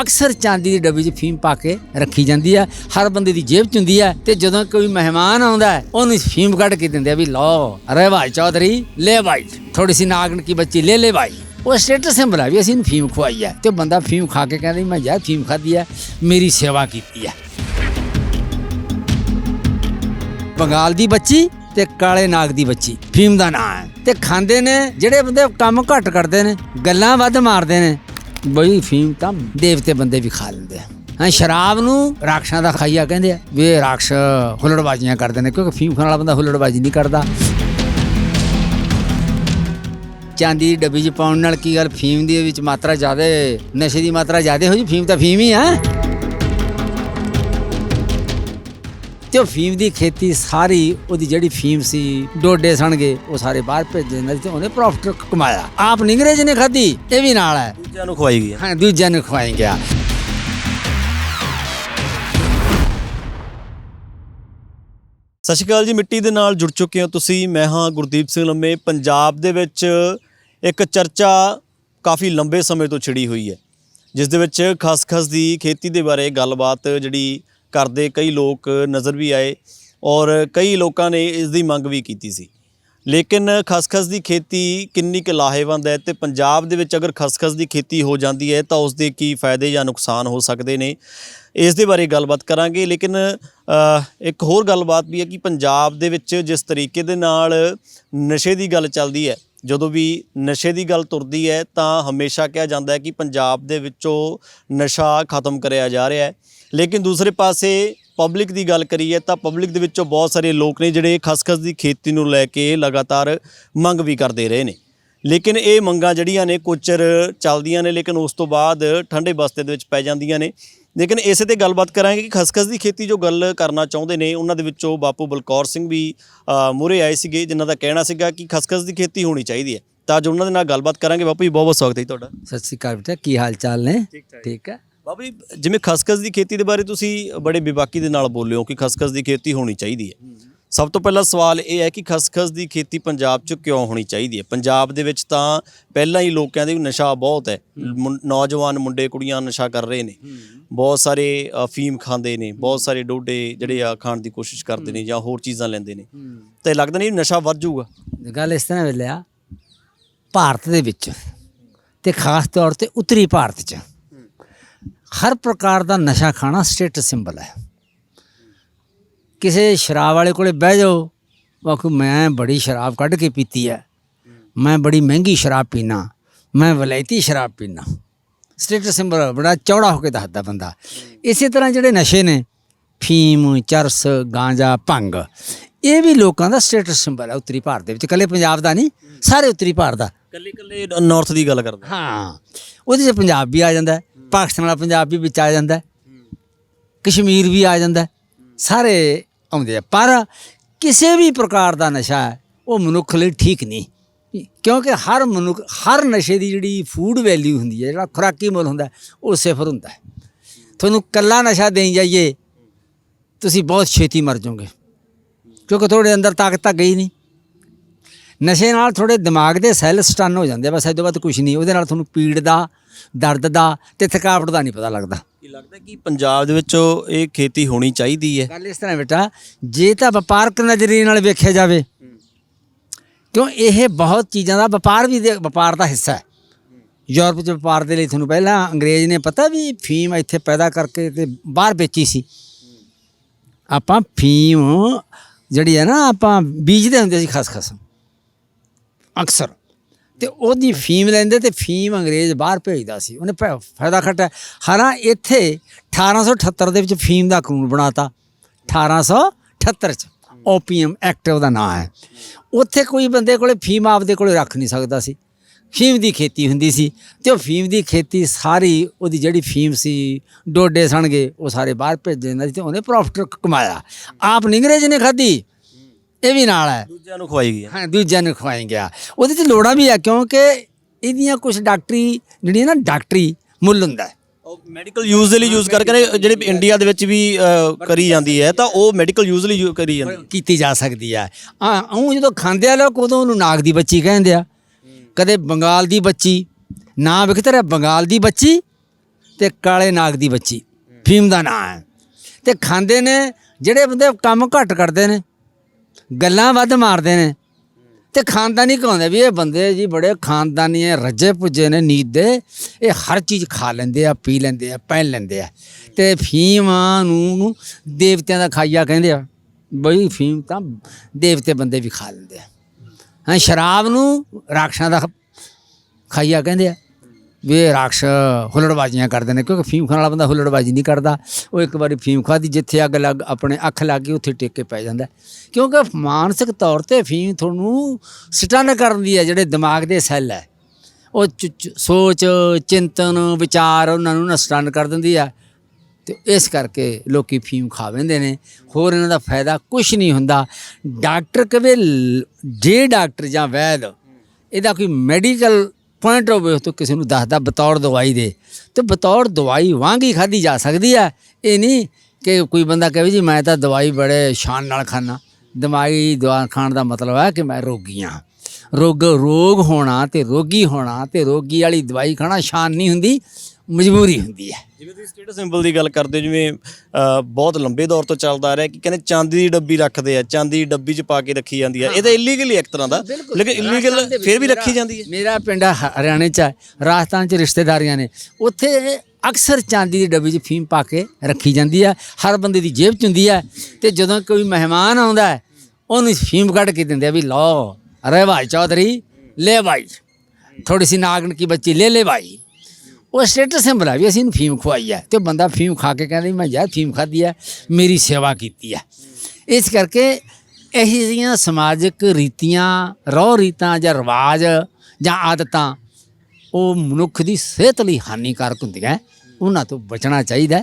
ਅਕਸਰ ਚਾਂਦੀ ਦੀ ਡੱਬੀ 'ਚ ਫੀਮ ਪਾ ਕੇ ਰੱਖੀ ਜਾਂਦੀ ਹੈ ਹਰ ਬੰਦੇ ਦੀ ਜੇਬ 'ਚ ਹੁੰਦੀ ਹੈ ਤੇ ਜਦੋਂ ਕੋਈ ਮਹਿਮਾਨ ਆਉਂਦਾ ਹੈ ਉਹਨੂੰ ਫੀਮ ਕੱਢ ਕੇ ਦਿੰਦੇ ਆ ਵੀ ਲਓ, ਅਰੇ ਭਾਈ ਚੌਧਰੀ, ਲੈ ਭਾਈ ਥੋੜੀ ਸੀ ਨਾਗਣ ਕੀ ਬੱਚੀ ਲੈ ਲੈ ਭਾਈ। ਉਹ ਸਟੇਟਸ ਸਿੰਬਲ ਹੈ ਵੀ ਅਸੀਂ ਫੀਮ ਖਵਾਈ ਹੈ ਤੇ ਬੰਦਾ ਫੀਮ ਖਾ ਕੇ ਕਹਿੰਦਾ ਮੈਂ ਯਾਰ ਫੀਮ ਖਾਧੀ ਹੈ ਮੇਰੀ ਸੇਵਾ ਕੀਤੀ ਹੈ ਬੰਗਾਲ ਦੀ ਬੱਚੀ ਤੇ ਕਾਲੇ ਨਾਗ ਦੀ ਬੱਚੀ, ਫੀਮ ਦਾ ਨਾਂ ਹੈ। ਤੇ ਖਾਂਦੇ ਨੇ, ਜਿਹੜੇ ਬੰਦੇ ਕੰਮ ਘੱਟ ਕਰਦੇ ਨੇ, ਗੱਲਾਂ ਵੱਧ ਮਾਰਦੇ ਨੇ ਬਈ ਫੀਮ ਤਾਂ ਦੇਵਤੇ ਬੰਦੇ ਵੀ ਖਾ ਲੈਂਦੇ ਆ। ਹਾਂ, ਸ਼ਰਾਬ ਨੂੰ ਰਾਖਸ਼ਾਂ ਦਾ ਖਾਈਆ ਕਹਿੰਦੇ ਆ ਵੀ ਇਹ ਰਾਖਸ਼ ਹੁੱਲੜਬਾਜ਼ੀਆਂ ਕਰਦੇ ਨੇ, ਕਿਉਂਕਿ ਫੀਮ ਖਾਣ ਵਾਲਾ ਬੰਦਾ ਹੁੱਲੜਬਾਜ਼ੀ ਨਹੀਂ ਕਰਦਾ। ਚਾਂਦੀ ਦੀ ਡੱਬੀ 'ਚ ਪਾਉਣ ਨਾਲ ਕੀ ਗੱਲ, ਫੀਮ ਦੀ ਵਿੱਚ ਮਾਤਰਾ ਜ਼ਿਆਦਾ, ਨਸ਼ੇ ਦੀ ਮਾਤਰਾ ਜ਼ਿਆਦਾ ਹੋ ਜੀ, ਫੀਮ ਤਾਂ ਫੀਮ ਹੀ ਆ। ਤੇ ਉਹ ਫੀਮ ਦੀ ਖੇਤੀ ਸਾਰੀ ਉਹਦੀ ਜਿਹੜੀ ਫੀਮ ਸੀ ਡੋਡੇ ਸਣਗੇ ਉਹ ਸਾਰੇ ਬਾਹਰ ਭੇਜ ਦਿੰਦਾ ਤੇ ਉਹਨੇ ਪ੍ਰੋਫਿਟ ਕਮਾਇਆ। ਆਪ ਨੀ ਅੰਗਰੇਜ਼ ਨੇ ਖਾਧੀ ਇਹ ਵੀ ਨਾਲ ਹੈ। ਦੂਜਿਆਂ ਨੂੰ ਖਵਾਈ ਗਈ ਹੈ। ਹਾਂ ਦੂਜਿਆਂ ਨੂੰ ਖਵਾਈ ਗਿਆ। ਸਤਿ ਸ਼੍ਰੀ ਅਕਾਲ ਜੀ ਮਿੱਟੀ ਦੇ ਨਾਲ ਜੁੜ ਚੁੱਕੇ ਹੋ ਤੁਸੀਂ। ਮੈਂ ਹਾਂ ਗੁਰਦੀਪ ਸਿੰਘ ਲੰਮੇ। ਪੰਜਾਬ ਦੇ ਵਿੱਚ ਇੱਕ ਚਰਚਾ ਕਾਫੀ ਲੰਬੇ ਸਮੇਂ ਤੋਂ ਛਿੜੀ ਹੋਈ ਹੈ ਜਿਸ ਦੇ ਵਿੱਚ ਖਸਖਸ ਦੀ ਖੇਤੀ ਦੇ ਬਾਰੇ ਗੱਲਬਾਤ ਜਿਹੜੀ ਕਰਦੇ ਕਈ ਲੋਕ ਨਜ਼ਰ ਵੀ ਆਏ ਔਰ ਕਈ ਲੋਕਾਂ ਨੇ ਇਸ ਦੀ ਮੰਗ ਵੀ ਕੀਤੀ ਸੀ। ਲੇਕਿਨ ਖਸਖਸ ਦੀ ਖੇਤੀ ਕਿੰਨੀ ਕੁ ਲਾਹੇਵੰਦ ਹੈ ਤੇ ਪੰਜਾਬ ਦੇ ਵਿੱਚ ਅਗਰ ਖਸਖਸ ਦੀ ਖੇਤੀ ਹੋ ਜਾਂਦੀ ਹੈ ਤਾਂ ਉਸ ਦੇ ਕੀ ਫਾਇਦੇ ਜਾਂ ਨੁਕਸਾਨ ਹੋ ਸਕਦੇ ਨੇ, ਇਸ ਦੇ ਬਾਰੇ ਗੱਲਬਾਤ ਕਰਾਂਗੇ। ਲੇਕਿਨ ਇੱਕ ਹੋਰ ਗੱਲਬਾਤ ਵੀ ਹੈ ਕਿ ਪੰਜਾਬ ਦੇ ਵਿੱਚ ਜਿਸ ਤਰੀਕੇ ਦੇ ਨਾਲ ਨਸ਼ੇ ਦੀ ਗੱਲ ਚੱਲਦੀ ਹੈ, ਜਦੋਂ ਵੀ ਨਸ਼ੇ ਦੀ ਗੱਲ ਤੁਰਦੀ ਹੈ ਤਾਂ ਹਮੇਸ਼ਾ ਕਿਹਾ ਜਾਂਦਾ ਹੈ ਕਿ ਪੰਜਾਬ ਦੇ ਵਿੱਚੋਂ ਨਸ਼ਾ ਖਤਮ ਕਰਿਆ ਜਾ ਰਿਹਾ ਹੈ। ਲੇਕਿਨ ਦੂਸਰੇ ਪਾਸੇ ਪਬਲਿਕ ਦੀ ਗੱਲ ਕਰੀਏ ਤਾਂ ਪਬਲਿਕ ਦੇ ਵਿੱਚੋਂ ਬਹੁਤ ਸਾਰੇ ਲੋਕ ਨੇ ਜਿਹੜੇ ਖਸਖਸ ਦੀ ਖੇਤੀ ਨੂੰ ਲੈ ਕੇ ਲਗਾਤਾਰ ਮੰਗ ਵੀ ਕਰਦੇ ਰਹੇ ਨੇ। ਲੇਕਿਨ ਇਹ ਮੰਗਾਂ ਜਿਹੜੀਆਂ ਨੇ ਕੁਝ ਚਿਰ ਚੱਲਦੀਆਂ ਨੇ ਲੇਕਿਨ ਉਸ ਤੋਂ ਬਾਅਦ ਠੰਡੇ ਬਸਤੇ ਦੇ ਵਿੱਚ ਪੈ ਜਾਂਦੀਆਂ ਨੇ। ਲੇਕਿਨ ਇਸੇ ਤੇ ਗੱਲਬਾਤ ਕਰਾਂਗੇ ਕਿ ਖਸਖਸ ਦੀ ਖੇਤੀ ਜੋ ਗੱਲ ਕਰਨਾ ਚਾਹੁੰਦੇ ਨੇ ਉਹਨਾਂ ਦੇ ਵਿੱਚੋਂ ਬਾਪੂ ਬਲਕੌਰ ਸਿੰਘ ਵੀ ਮੂਰੇ ਆਏ ਸੀਗੇ ਜਿਨ੍ਹਾਂ ਦਾ ਕਹਿਣਾ ਸੀਗਾ ਕਿ ਖਸਖਸ ਦੀ ਖੇਤੀ ਹੋਣੀ ਚਾਹੀਦੀ ਹੈ। ਤਾਂ ਅੱਜ ਉਹਨਾਂ ਦੇ ਨਾਲ ਗੱਲਬਾਤ ਕਰਾਂਗੇ। ਬਾਪੂ ਜੀ ਬਹੁਤ ਬਹੁਤ ਸਵਾਗਤ ਹੈ ਤੁਹਾਡਾ। ਸਤਿ ਸ਼੍ਰੀ ਅਕਾਲ ਬੇਟਾ ਕੀ ਹਾਲ ਚਾਲ ਨੇ ਠੀਕ ਹੈ। ਬਾਬੂ ਜੀ ਜਿਵੇਂ ਖਸਖਸ ਦੀ ਖੇਤੀ ਦੇ ਬਾਰੇ ਤੁਸੀਂ ਬੜੇ ਬੇਬਾਕੀ ਦੇ ਨਾਲ ਬੋਲਿਓ ਕਿ ਖਸਖਸ ਦੀ ਖੇਤੀ ਹੋਣੀ ਚਾਹੀਦੀ ਹੈ। ਸਭ ਤੋਂ ਪਹਿਲਾ ਸਵਾਲ ਇਹ ਹੈ ਕਿ ਖਸਖਸ ਦੀ ਖੇਤੀ ਪੰਜਾਬ 'ਚ ਕਿਉਂ ਹੋਣੀ ਚਾਹੀਦੀ ਹੈ? ਪੰਜਾਬ ਦੇ ਵਿੱਚ ਤਾਂ ਪਹਿਲਾਂ ਹੀ ਲੋਕ ਕਹਿੰਦੇ ਵੀ ਨਸ਼ਾ ਬਹੁਤ ਹੈ। ਮੁੰ- ਨੌਜਵਾਨ ਮੁੰਡੇ ਕੁੜੀਆਂ ਨਸ਼ਾ ਕਰ ਰਹੇ ਨੇ। ਬਹੁਤ ਸਾਰੇ ਅਫੀਮ ਖਾਂਦੇ ਨੇ ਬਹੁਤ ਸਾਰੇ ਡੋਡੇ ਜਿਹੜੇ ਆ ਖਾਣ ਦੀ ਕੋਸ਼ਿਸ਼ ਕਰਦੇ ਨੇ ਜਾਂ ਹੋਰ ਚੀਜ਼ਾਂ ਲੈਂਦੇ ਨੇ। ਤੇ ਲੱਗਦਾ ਨਹੀਂ ਨਸ਼ਾ ਵੱਧ ਜਾਊਗਾ। ਗੱਲ ਇਸ ਤਰ੍ਹਾਂ ਵੇਲਿਆ ਭਾਰਤ ਦੇ ਵਿੱਚ ਤੇ ਖਾਸ ਤੌਰ ਤੇ ਉੱਤਰੀ ਭਾਰਤ 'ਚ ਹਰ ਪ੍ਰਕਾਰ ਦਾ ਨਸ਼ਾ ਖਾਣਾ ਸਟੇਟਸ ਸਿੰਬਲ ਹੈ। ਕਿਸੇ ਸ਼ਰਾਬ ਵਾਲੇ ਕੋਲੇ ਬਹਿ ਜਾਓ ਆਖੂ ਮੈਂ ਬੜੀ ਸ਼ਰਾਬ ਕੱਢ ਕੇ ਪੀਤੀ ਹੈ। ਮੈਂ ਬੜੀ ਮਹਿੰਗੀ ਸ਼ਰਾਬ ਪੀਣਾ ਮੈਂ ਵਲੈਤੀ ਸ਼ਰਾਬ ਪੀਣਾ ਸਟੇਟਸ ਸਿੰਬਲ ਬੜਾ ਚੌੜਾ ਹੋ ਕੇ ਦੱਸਦਾ ਬੰਦਾ। ਇਸੇ ਤਰ੍ਹਾਂ ਜਿਹੜੇ ਨਸ਼ੇ ਨੇ ਫੀਮ ਚਰਸ ਗਾਂਜਾ ਭੰਗ ਇਹ ਵੀ ਲੋਕਾਂ ਦਾ ਸਟੇਟਸ ਸਿੰਬਲ ਹੈ ਉੱਤਰੀ ਭਾਰਤ ਦੇ ਵਿੱਚ। ਇਕੱਲੇ ਪੰਜਾਬ ਦਾ ਨਹੀਂ ਸਾਰੇ ਉੱਤਰੀ ਭਾਰਤ ਦਾ। ਕੱਲੇ ਕੱਲੇ ਨਾਰਥ ਦੀ ਗੱਲ ਕਰਦਾ। ਹਾਂ ਉਹਦੇ 'ਚ ਪੰਜਾਬ ਵੀ ਆ ਜਾਂਦਾ ਪਾਕਿਸਤਾਨ ਵਾਲਾ ਪੰਜਾਬ ਵੀ ਵਿੱਚ ਆ ਜਾਂਦਾ ਕਸ਼ਮੀਰ ਵੀ ਆ ਜਾਂਦਾ ਸਾਰੇ ਆਉਂਦੇ ਆ। ਪਰ ਕਿਸੇ ਵੀ ਪ੍ਰਕਾਰ ਦਾ ਨਸ਼ਾ ਹੈ ਉਹ ਮਨੁੱਖ ਲਈ ਠੀਕ ਨਹੀਂ। ਕਿਉਂਕਿ ਹਰ ਮਨੁੱਖ ਹਰ ਨਸ਼ੇ ਦੀ ਜਿਹੜੀ ਫੂਡ ਵੈਲਿਊ ਹੁੰਦੀ ਹੈ ਜਿਹੜਾ ਖੁਰਾਕੀ ਮੁੱਲ ਹੁੰਦਾ ਉਹ ਸਿਫਰ ਹੁੰਦਾ ਹੈ। ਤੁਹਾਨੂੰ ਕੱਲਾ ਨਸ਼ਾ ਦੇਈ ਜਾਈਏ ਤੁਸੀਂ ਬਹੁਤ ਛੇਤੀ ਮਰ ਜਾਓਗੇ। ਕਿਉਂਕਿ ਤੁਹਾਡੇ ਅੰਦਰ ਤਾਕਤ ਤਾਂ ਗਈ ਨਹੀਂ। ਨਸ਼ੇ ਨਾਲ ਤੁਹਾਡੇ ਦਿਮਾਗ ਦੇ ਸੈੱਲ ਸਟਨ ਹੋ ਜਾਂਦੇ ਆ, ਬਸ ਇਹ ਤੋਂ ਬਾਅਦ ਕੁਝ ਨਹੀਂ। ਉਹਦੇ ਨਾਲ ਤੁਹਾਨੂੰ ਪੀੜ ਦਾ ਦਰਦ ਦਾ ਤੇ ਥਕਾਵਟ ਦਾ ਨਹੀਂ ਪਤਾ ਲੱਗਦਾ। ਕੀ ਲੱਗਦਾ ਕਿ ਪੰਜਾਬ ਦੇ ਵਿੱਚ ਇਹ ਖੇਤੀ ਹੋਣੀ ਚਾਹੀਦੀ ਹੈ? ਗੱਲ ਇਸ ਤਰ੍ਹਾਂ ਬੇਟਾ ਜੇ ਤਾਂ ਵਪਾਰਕ ਨਜ਼ਰੀਏ ਨਾਲ ਵੇਖਿਆ ਜਾਵੇ ਕਿਉਂ ਇਹ ਬਹੁਤ ਚੀਜ਼ਾਂ ਦਾ ਵਪਾਰ ਵੀ ਵਪਾਰ ਦਾ ਹਿੱਸਾ ਹੈ। ਯੂਰਪ 'ਚ ਵਪਾਰ ਦੇ ਲਈ ਤੁਹਾਨੂੰ ਪਹਿਲਾਂ ਅੰਗਰੇਜ਼ ਨੇ ਪਤਾ ਵੀ ਫੀਮ ਇੱਥੇ ਪੈਦਾ ਕਰਕੇ ਤੇ ਬਾਹਰ ਵੇਚੀ ਸੀ। ਆਪਾਂ ਫੀਮ ਜਿਹੜੀ ਹੈ ਨਾ ਆਪਾਂ ਬੀਜਦੇ ਹੁੰਦੇ ਸੀ ਖਸਖਸ। ਅਕਸਰ। ਤੇ ਉਹਦੀ ਫੀਮ ਲੈਂਦੇ ਤੇ ਫੀਮ ਅੰਗਰੇਜ਼ ਬਾਹਰ ਭੇਜਦਾ ਸੀ। ਉਹਨੇ ਫਾਇਦਾ ਖੱਟਿਆ ਹਾਰਾਂ ਇੱਥੇ 1878 ਦੇ ਵਿੱਚ ਫੀਮ ਦਾ ਕਾਨੂੰਨ ਬਣਾਤਾ। 1878 ਚ। ਓਪੀਐਮ ਐਕਟ ਉਹਦਾ ਨਾਂ ਹੈ। ਉੱਥੇ ਕੋਈ ਬੰਦੇ ਕੋਲੇ ਫੀਮ ਆਪਦੇ ਕੋਲੇ ਰੱਖ ਨਹੀਂ ਸਕਦਾ ਸੀ। ਫੀਮ ਦੀ ਖੇਤੀ ਹੁੰਦੀ ਸੀ ਤੇ ਉਹ ਫੀਮ ਦੀ ਖੇਤੀ ਸਾਰੀ ਉਹਦੀ ਜਿਹੜੀ ਫੀਮ ਸੀ ਡੋਡੇ ਸਣਗੇ ਉਹ ਸਾਰੇ ਬਾਹਰ ਭੇਜ ਦਿੰਦਾ ਸੀ ਤੇ ਉਹਨੇ ਪ੍ਰੋਫਿਟ ਕਮਾਇਆ। ਆਪ ਨੀ ਅੰਗਰੇਜ਼ ਨੇ ਖਾਧੀ। ਇਹ ਵੀ ਨਾਲ ਹੈ। ਦੂਜਿਆਂ ਨੂੰ ਖਵਾਈ ਗਈ ਹੈ ਹਾਂ ਦੂਜਿਆਂ ਨੂੰ ਖਵਾਈ ਗਿਆ। ਉਹਦੇ ਚ ਲੋੜਾਂ ਵੀ ਆ ਕਿਉਂਕਿ ਇਹਦੀਆਂ ਕੁਝ ਡਾਕਟਰੀ ਜਿਹੜੀਆਂ ਨਾ ਡਾਕਟਰੀ ਮੁੱਲ ਹੁੰਦਾ ਹੈ। ਉਹ ਮੈਡੀਕਲ ਯੂਜ਼ ਦੇ ਲਈ ਯੂਜ਼ ਕਰਕੇ ਨੇ ਜਿਹੜੇ ਇੰਡੀਆ ਦੇ ਵਿੱਚ ਵੀ ਅ, ਕਰੀ ਜਾਂਦੀ ਹੈ ਤਾਂ ਉਹ ਮੈਡੀਕਲ ਯੂਜ਼ ਲਈ ਯੂ- ਕਰੀ ਜਾਂਦੀ ਹੈ। ਕੀਤੀ ਜਾ ਸਕਦੀ ਹੈ। ਆ ਉਹ ਜਦੋਂ ਖਾਂਦੇ ਆ ਲੋਕ ਉਦੋਂ ਉਹਨੂੰ ਨਾਗ ਦੀ ਬੱਚੀ ਕਹਿੰਦੇ ਆ। ਕਦੇ ਬੰਗਾਲ ਦੀ ਬੱਚੀ ਨਾ ਵਿਖਤਰ ਹੈ ਬੰਗਾਲ ਦੀ ਬੱਚੀ ਤੇ ਕਾਲੇ ਨਾਗ ਦੀ ਬੱਚੀ। ਫੀਮ ਦਾ ਨਾਂ ਹੈ। ਤੇ ਖਾਂਦੇ ਨੇ ਜਿਹੜੇ ਬੰਦੇ ਕੰਮ ਘੱਟ ਕਰਦੇ ਨੇ ਗੱਲਾਂ ਵੱਧ ਮਾਰਦੇ ਨੇ। ਤੇ ਖਾਨਦਾਨੀ ਕਹਾਉਂਦੇ ਵੀ ਇਹ ਬੰਦੇ ਜੀ ਬੜੇ ਖਾਨਦਾਨੀ ਹੈ ਰੱਜੇ ਪੁੱਜੇ ਨੇ ਨੀਂਦ ਦੇ। ਇਹ ਹਰ ਚੀਜ਼ ਖਾ ਲੈਂਦੇ ਆ, ਪੀ ਲੈਂਦੇ ਆ, ਪਹਿਨ ਲੈਂਦੇ ਆ। ਤੇ ਫੀਮਾਂ ਨੂੰ ਦੇਵਤਿਆਂ ਦਾ ਖਾਈਆ ਕਹਿੰਦੇ ਆ। ਬਈ ਫੀਮ ਤਾਂ ਦੇਵਤੇ ਬੰਦੇ ਵੀ ਖਾ ਲੈਂਦੇ ਆ। ਹਾਂ, ਸ਼ਰਾਬ ਨੂੰ ਰਾਖਸ਼ਾਂ ਦਾ ਖਾਈਆ ਕਹਿੰਦੇ ਆ। ਵੀ ਇਹ ਰਾਖਸ਼ ਹੁੱਲੜਬਾਜ਼ੀਆਂ ਕਰਦੇ ਨੇ, ਕਿਉਂਕਿ ਫੀਮ ਖਾਣ ਵਾਲਾ ਬੰਦਾ ਹੁੱਲੜਬਾਜ਼ੀ ਨਹੀਂ ਕਰਦਾ। ਉਹ ਇੱਕ ਵਾਰੀ ਫੀਮ ਖਾਦੀ ਜਿੱਥੇ ਅੱਗ ਲੱਗ, ਆਪਣੇ ਅੱਖ ਲੱਗ ਗਈ, ਉੱਥੇ ਟੇਕ ਕੇ ਪੈ ਜਾਂਦਾ ਕਿਉਂਕਿ ਮਾਨਸਿਕ ਤੌਰ ਤੇ ਫੀਮ ਤੁਹਾਨੂੰ ਸਟਨ ਕਰਨ ਦੀ ਹੈ, ਜਿਹੜੇ ਦਿਮਾਗ ਦੇ ਸੈੱਲ ਹੈ। ਉਹ ਚ- ਚ- ਸੋਚ, ਚਿੰਤਨ, ਵਿਚਾਰ, ਉਹਨਾਂ ਨੂੰ ਨਾ ਸਟਨ ਕਰ ਦਿੰਦੀ ਆ ਤੇ ਇਸ ਕਰਕੇ ਲੋਕੀ ਫੀਮ ਖਾ ਲੈਂਦੇ ਨੇ। ਹੋਰ ਇਹਨਾਂ ਦਾ ਫਾਇਦਾ ਕੁਝ ਨਹੀਂ ਹੁੰਦਾ। ਡਾਕਟਰ ਕਵੇ ਲ- ਜੇ ਡਾਕਟਰ ਜਾਂ ਵੈਦ, ਇਹਦਾ ਕੋਈ ਮੈਡੀਕਲ ਪੁਆਇੰਟ ਆਫ View ਤੋਂ ਕਿਸੇ ਨੂੰ ਦੱਸਦਾ ਬਤੌਰ ਦਵਾਈ ਦੇ। ਤੇ ਬਤੌਰ ਦਵਾਈ ਵਾਂਗ ਹੀ ਖਾਧੀ ਜਾ ਸਕਦੀ ਹੈ ਇਹ ਨਹੀਂ ਕਿ ਕੋਈ ਬੰਦਾ ਕਹੇ ਜੀ ਮੈਂ ਤਾਂ ਦਵਾਈ ਬੜੇ ਸ਼ਾਨ ਨਾਲ ਖਾਣਾ ਦਵਾਈ ਦਵਾ ਖਾਣ ਦਾ ਮਤਲਬ ਹੈ ਕਿ ਮੈਂ ਰੋਗੀ ਹਾਂ। ਰੋਗ ਰੋਗ ਹੋਣਾ ਤੇ ਰੋਗੀ ਹੋਣਾ ਤੇ ਰੋਗੀ ਵਾਲੀ ਦਵਾਈ ਖਾਣਾ ਸ਼ਾਨ ਨਹੀਂ ਹੁੰਦੀ। ਮਜਬੂਰੀ ਹੁੰਦੀ ਹੈ। ਜਿਵੇਂ ਤੁਸੀਂ ਸਟੇਟਸ ਸਿੰਬਲ ਦੀ ਗੱਲ ਕਰਦੇ ਹੋ ਜਿਵੇਂ ਅ, ਬਹੁਤ ਲੰਬੇ ਦੌਰ ਤੋਂ ਚੱਲਦਾ ਆ ਰਿਹਾ ਕਿ ਕਹਿੰਦੇ ਚਾਂਦੀ ਦੀ ਡੱਬੀ ਰੱਖਦੇ ਆ ਚਾਂਦੀ ਦੀ ਡੱਬੀ 'ਚ ਪਾ ਕੇ ਰੱਖੀ ਜਾਂਦੀ ਆ। ਇਹ ਤਾਂ ਇਲੀਗਲ ਹੀ ਇੱਕ ਤਰ੍ਹਾਂ ਦਾ। ਲੇਕਿਨ ਇਲੀਗਲ ਫਿਰ ਵੀ ਰੱਖੀ ਜਾਂਦੀ ਹੈ। ਮੇਰਾ ਪਿੰਡ ਹ- ਹਰਿਆਣੇ ਚ ਹੈ ਰਾਜਸਥਾਨ ਚ ਰਿਸ਼ਤੇਦਾਰੀਆਂ ਨੇ। ਉੱਥੇ ਅਕਸਰ ਚਾਂਦੀ ਦੀ ਡੱਬੀ 'ਚ ਫੀਮ ਪਾ ਕੇ ਰੱਖੀ ਜਾਂਦੀ ਹੈ ਹਰ ਬੰਦੇ ਦੀ ਜੇਬ 'ਚ ਹੁੰਦੀ ਹੈ ਤੇ ਜਦੋਂ ਕੋਈ ਮਹਿਮਾਨ ਆਉਂਦਾ ਹੈ ਉਹਨੂੰ ਫੀਮ ਕੱਢ ਕੇ ਦਿੰਦੇ ਆ ਵੀ ਲਓ ਅਰੇ ਭਾਈ ਚੌਧਰੀ ਲੈ ਭਾਈ। ਥੋੜੀ ਸੀ ਨਾਗਣ ਕੀ ਬੱਚੀ ਲੈ ਲੈ ਭਾਈ। ਉਹ ਸਟੇਟਸ ਸਿੰਬਲ ਹੈ ਵੀ ਅਸੀਂ ਇਹਨੂੰ ਫੀਮ ਖਵਾਈ ਹੈ ਤੇ ਬੰਦਾ ਫੀਮ ਖਾ ਕੇ ਕਹਿੰਦਾ ਮੈਂ ਯਾਰ ਫੀਮ ਖਾਧੀ ਹੈ, ਮੇਰੀ ਸੇਵਾ ਕੀਤੀ ਹੈ। ਇਸ ਕਰਕੇ ਇਹੀ ਜਿਹੀਆਂ ਸਮਾਜਿਕ ਰੀਤੀਆਂ, ਰਹੁ ਰੀਤਾਂ ਜਾਂ ਰਿਵਾਜ ਜਾਂ ਆਦਤਾਂ ਉਹ ਮਨੁੱਖ ਦੀ ਸਿਹਤ ਲਈ ਹਾਨੀਕਾਰਕ ਹੁੰਦੀਆਂ ਉਹਨਾਂ ਤੋਂ ਬਚਣਾ ਚਾਹੀਦਾ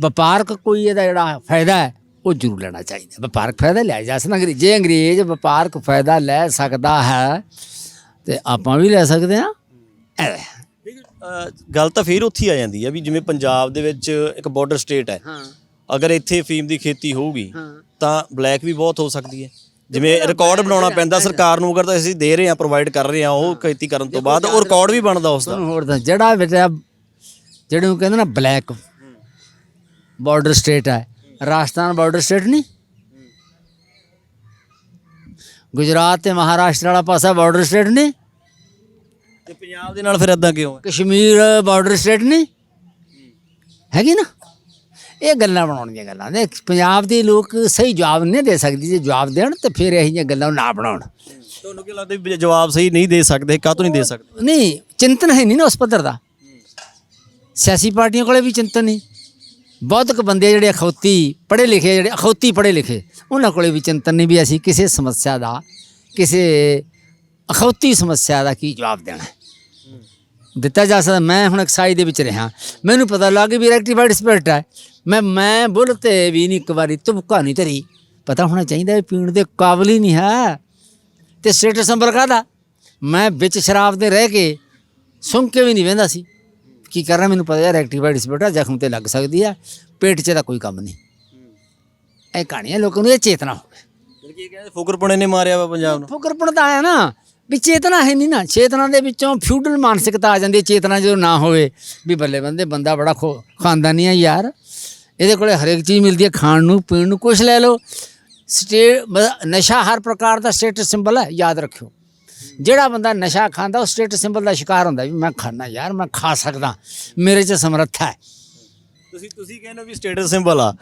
ਵਪਾਰਕ ਕੋਈ ਇਹਦਾ ਜਿਹੜਾ ਫਾਇਦਾ ਹੈ, ਉਹ ਜ਼ਰੂਰ ਲੈਣਾ ਚਾਹੀਦਾ ਵਪਾਰਕ ਫਾਇਦਾ ਲਿਆ ਜਾ ਸਕਦਾ, ਅੰਗਰੇਜ਼- ਜੇ ਅੰਗਰੇਜ਼ ਵਪਾਰਕ ਫਾਇਦਾ ਲੈ ਸਕਦਾ ਹੈ ਤੇ ਆਪਾਂ ਵੀ ਲੈ ਸਕਦੇ ਹਾਂ। ਗੱਲ ਤਾਂ ਫਿਰ ਉੱਥੇ ਹੀ ਆ ਜਾਂਦੀ ਹੈ ਵੀ ਜਿਵੇਂ ਪੰਜਾਬ ਦੇ ਵਿੱਚ ਇੱਕ ਬਾਰਡਰ ਸਟੇਟ ਹੈ। ਹਾਂ। ਅਗਰ ਇੱਥੇ ਫੀਮ ਦੀ ਖੇਤੀ ਹੋਊਗੀ ਹਾਂ। ਤਾਂ ਬਲੈਕ ਵੀ ਬਹੁਤ ਹੋ ਸਕਦੀ ਹੈ। ਜਿਵੇਂ ਰਿਕਾਰਡ ਬਣਾਉਣਾ ਪੈਂਦਾ ਸਰਕਾਰ ਨੂੰ ਅਗਰ ਤਾਂ ਅਸੀਂ ਦੇ ਰਹੇ ਹਾਂ ਪ੍ਰੋਵਾਈਡ ਕਰ ਰਹੇ ਹਾਂ ਉਹ ਖੇਤੀ ਕਰਨ ਤੋਂ ਬਾਅਦ ਉਹ ਰਿਕਾਰਡ ਵੀ ਬਣਦਾ ਉਸ ਦਾ। ਤੁਹਾਨੂੰ ਹੋਰ ਦੱਸ ਜਿਹੜਾ ਬੇਟਾ ਜਿਹੜੇ ਨੂੰ ਕਹਿੰਦੇ ਨਾ ਬਲੈਕ ਬਾਰਡਰ ਸਟੇਟ ਹੈ। ਰਾਜਸਥਾਨ ਬਾਰਡਰ ਸਟੇਟ ਨਹੀਂ? ਗੁਜਰਾਤ ਤੇ ਮਹਾਰਾਸ਼ਟਰ ਵਾਲਾ ਪਾਸਾ ਬਾਰਡਰ ਸਟੇਟ ਨਹੀਂ? ਤੇ ਪੰਜਾਬ ਦੇ ਨਾਲ ਫਿਰ ਇਦਾਂ ਕਿਉਂ ਹੈ? ਕਸ਼ਮੀਰ ਬਾਰਡਰ ਸਟੇਟ ਨਹੀਂ ਹੈਗੀ ਨਾ? ਇਹ ਗੱਲਾਂ ਬਣਾਉਣ ਦੀਆਂ ਗੱਲਾਂ ਨੇ। ਪੰਜਾਬ ਦੇ ਲੋਕ ਸਹੀ ਜਵਾਬ ਨਹੀਂ ਦੇ ਸਕਦੇ। ਜੇ ਜਵਾਬ ਦੇਣ ਤੇ ਫਿਰ ਇਹੋ ਜਿਹੀਆਂ ਗੱਲਾਂ ਨਾ ਬਣਾਉਣ। ਤੁਹਾਨੂੰ ਕੀ ਲੱਗਦਾ ਵੀ ਜਵਾਬ ਸਹੀ ਨਹੀਂ ਦੇ ਸਕਦੇ ਕਾਹ ਤੋਂ ਨਹੀਂ ਦੇ ਸਕਦੇ? ਨਹੀਂ ਚਿੰਤਨ ਹੈ ਨਹੀਂ ਨਾ ਉਸ ਪੱਧਰ ਦਾ। ਸਿਆਸੀ ਪਾਰਟੀਆਂ ਕੋਲੇ ਵੀ ਚਿੰਤਨ ਨਹੀਂ। ਬਹੁਤਕ ਬੰਦੇ ਜਿਹੜੇ ਅਖੌਤੀ ਪੜ੍ਹੇ ਲਿਖੇ ਜਿਹੜੇ ਅਖੌਤੀ ਪੜ੍ਹੇ ਲਿਖੇ ਉਹਨਾਂ ਕੋਲੇ ਵੀ ਚਿੰਤਨ ਨਹੀਂ ਵੀ ਅਸੀਂ ਕਿਸੇ ਸਮੱਸਿਆ ਦਾ ਕਿਸੇ ਅਖੌਤੀ ਸਮੱਸਿਆ ਦਾ ਕੀ ਜਵਾਬ ਦੇਣਾ। ਦਿੱਤਾ ਜਾ ਸਕਦਾ ਮੈਂ ਹੁਣ ਐਕਸਾਈਜ਼ ਦੇ ਵਿੱਚ ਰਿਹਾ। ਮੈਨੂੰ ਪਤਾ ਲੱਗ ਗਿਆ ਵੀ ਰੈਕਟੀਫਾਈਡ ਸਪਿਰਟ ਹੈ। ਮੈਂ ਮੈਂ ਬੁੱਲ ਤੇ ਵੀ ਨਹੀਂ ਇੱਕ ਵਾਰੀ ਤੁਪਕਾ ਨਹੀਂ ਧਰੀ। ਪਤਾ ਹੋਣਾ ਚਾਹੀਦਾ ਪੀਣ ਦੇ ਕਾਬਲ ਹੀ ਨਹੀਂ ਹੈ। ਤੇ ਸਟੇਟਸ ਸੰਭਲ ਕਾਹਦਾ? ਮੈਂ ਵਿੱਚ ਸ਼ਰਾਬ ਦੇ ਰਹਿ ਕੇ ਸੁੰਘ ਕੇ ਵੀ ਨਹੀਂ ਵਹਿੰਦਾ ਸੀ। ਕੀ ਕਰਨਾ ਮੈਨੂੰ ਪਤਾ ਯਾਰ ਰੈਕਟੀਫਾਈਡ ਸਪਿਰਟ ਜ਼ਖਮ ਤੇ ਲੱਗ ਸਕਦੀ ਹੈ ਪੇਟ 'ਚ ਤਾਂ ਕੋਈ ਕੰਮ ਨਹੀਂ। ਇਹ ਕਹਾਣੀਆਂ ਲੋਕਾਂ ਨੂੰ ਇਹ ਚੇਤਨਾ ਹੋਵੇ। ਬਲਕਿ ਇਹ ਕਹਿੰਦੇ ਫੁਕਰਪੁਣੇ ਨੇ ਮਾਰਿਆ ਵਾ ਪੰਜਾਬ ਨੂੰ। ਫੁਕਰਪਣ ਤਾਂ ਆਇਆ ਨਾ। ਵੀ ਚੇਤਨਾ ਹੈ ਨਹੀਂ ਨਾ। ਚੇਤਨਾ ਦੇ ਵਿੱਚੋਂ ਫਿਊਡਲ ਮਾਨਸਿਕਤਾ ਆ ਜਾਂਦੀ ਹੈ। ਚੇਤਨਾ ਜਦੋਂ ਨਾ ਹੋਵੇ ਵੀ ਬੱਲੇ ਬੰਦੇ ਬੰਦਾ ਬੜਾ ਖੋ ਖਾਨਦਾਨੀ ਆ ਯਾਰ। ਇਹਦੇ ਕੋਲੇ ਹਰੇਕ ਚੀਜ਼ ਮਿਲਦੀ ਹੈ। ਖਾਣ ਨੂੰ ਪੀਣ ਨੂੰ ਕੁਝ ਲੈ ਲਓ। ਸਟੇ ਨਸ਼ਾ ਹਰ ਪ੍ਰਕਾਰ ਦਾ ਸਟੇਟਸ ਸਿੰਬਲ ਹੈ ਯਾਦ ਰੱਖਿਓ। ਜਿਹੜਾ ਬੰਦਾ ਨਸ਼ਾ ਖਾਂਦਾ ਉਹ ਸਟੇਟਸ ਸਿੰਬਲ ਦਾ ਸ਼ਿਕਾਰ ਹੁੰਦਾ ਵੀ ਮੈਂ ਖਾਣਾ ਯਾਰ ਮੈਂ ਖਾ ਸਕਦਾ। ਮੇਰੇ 'ਚ ਸਮਰੱਥਾ ਹੈ। ਤੁਸੀਂ ਤੁਸੀਂ ਕਹਿੰਦੇ ਵੀ ਸਟੇਟਸ ਸਿੰਬਲ ਆ।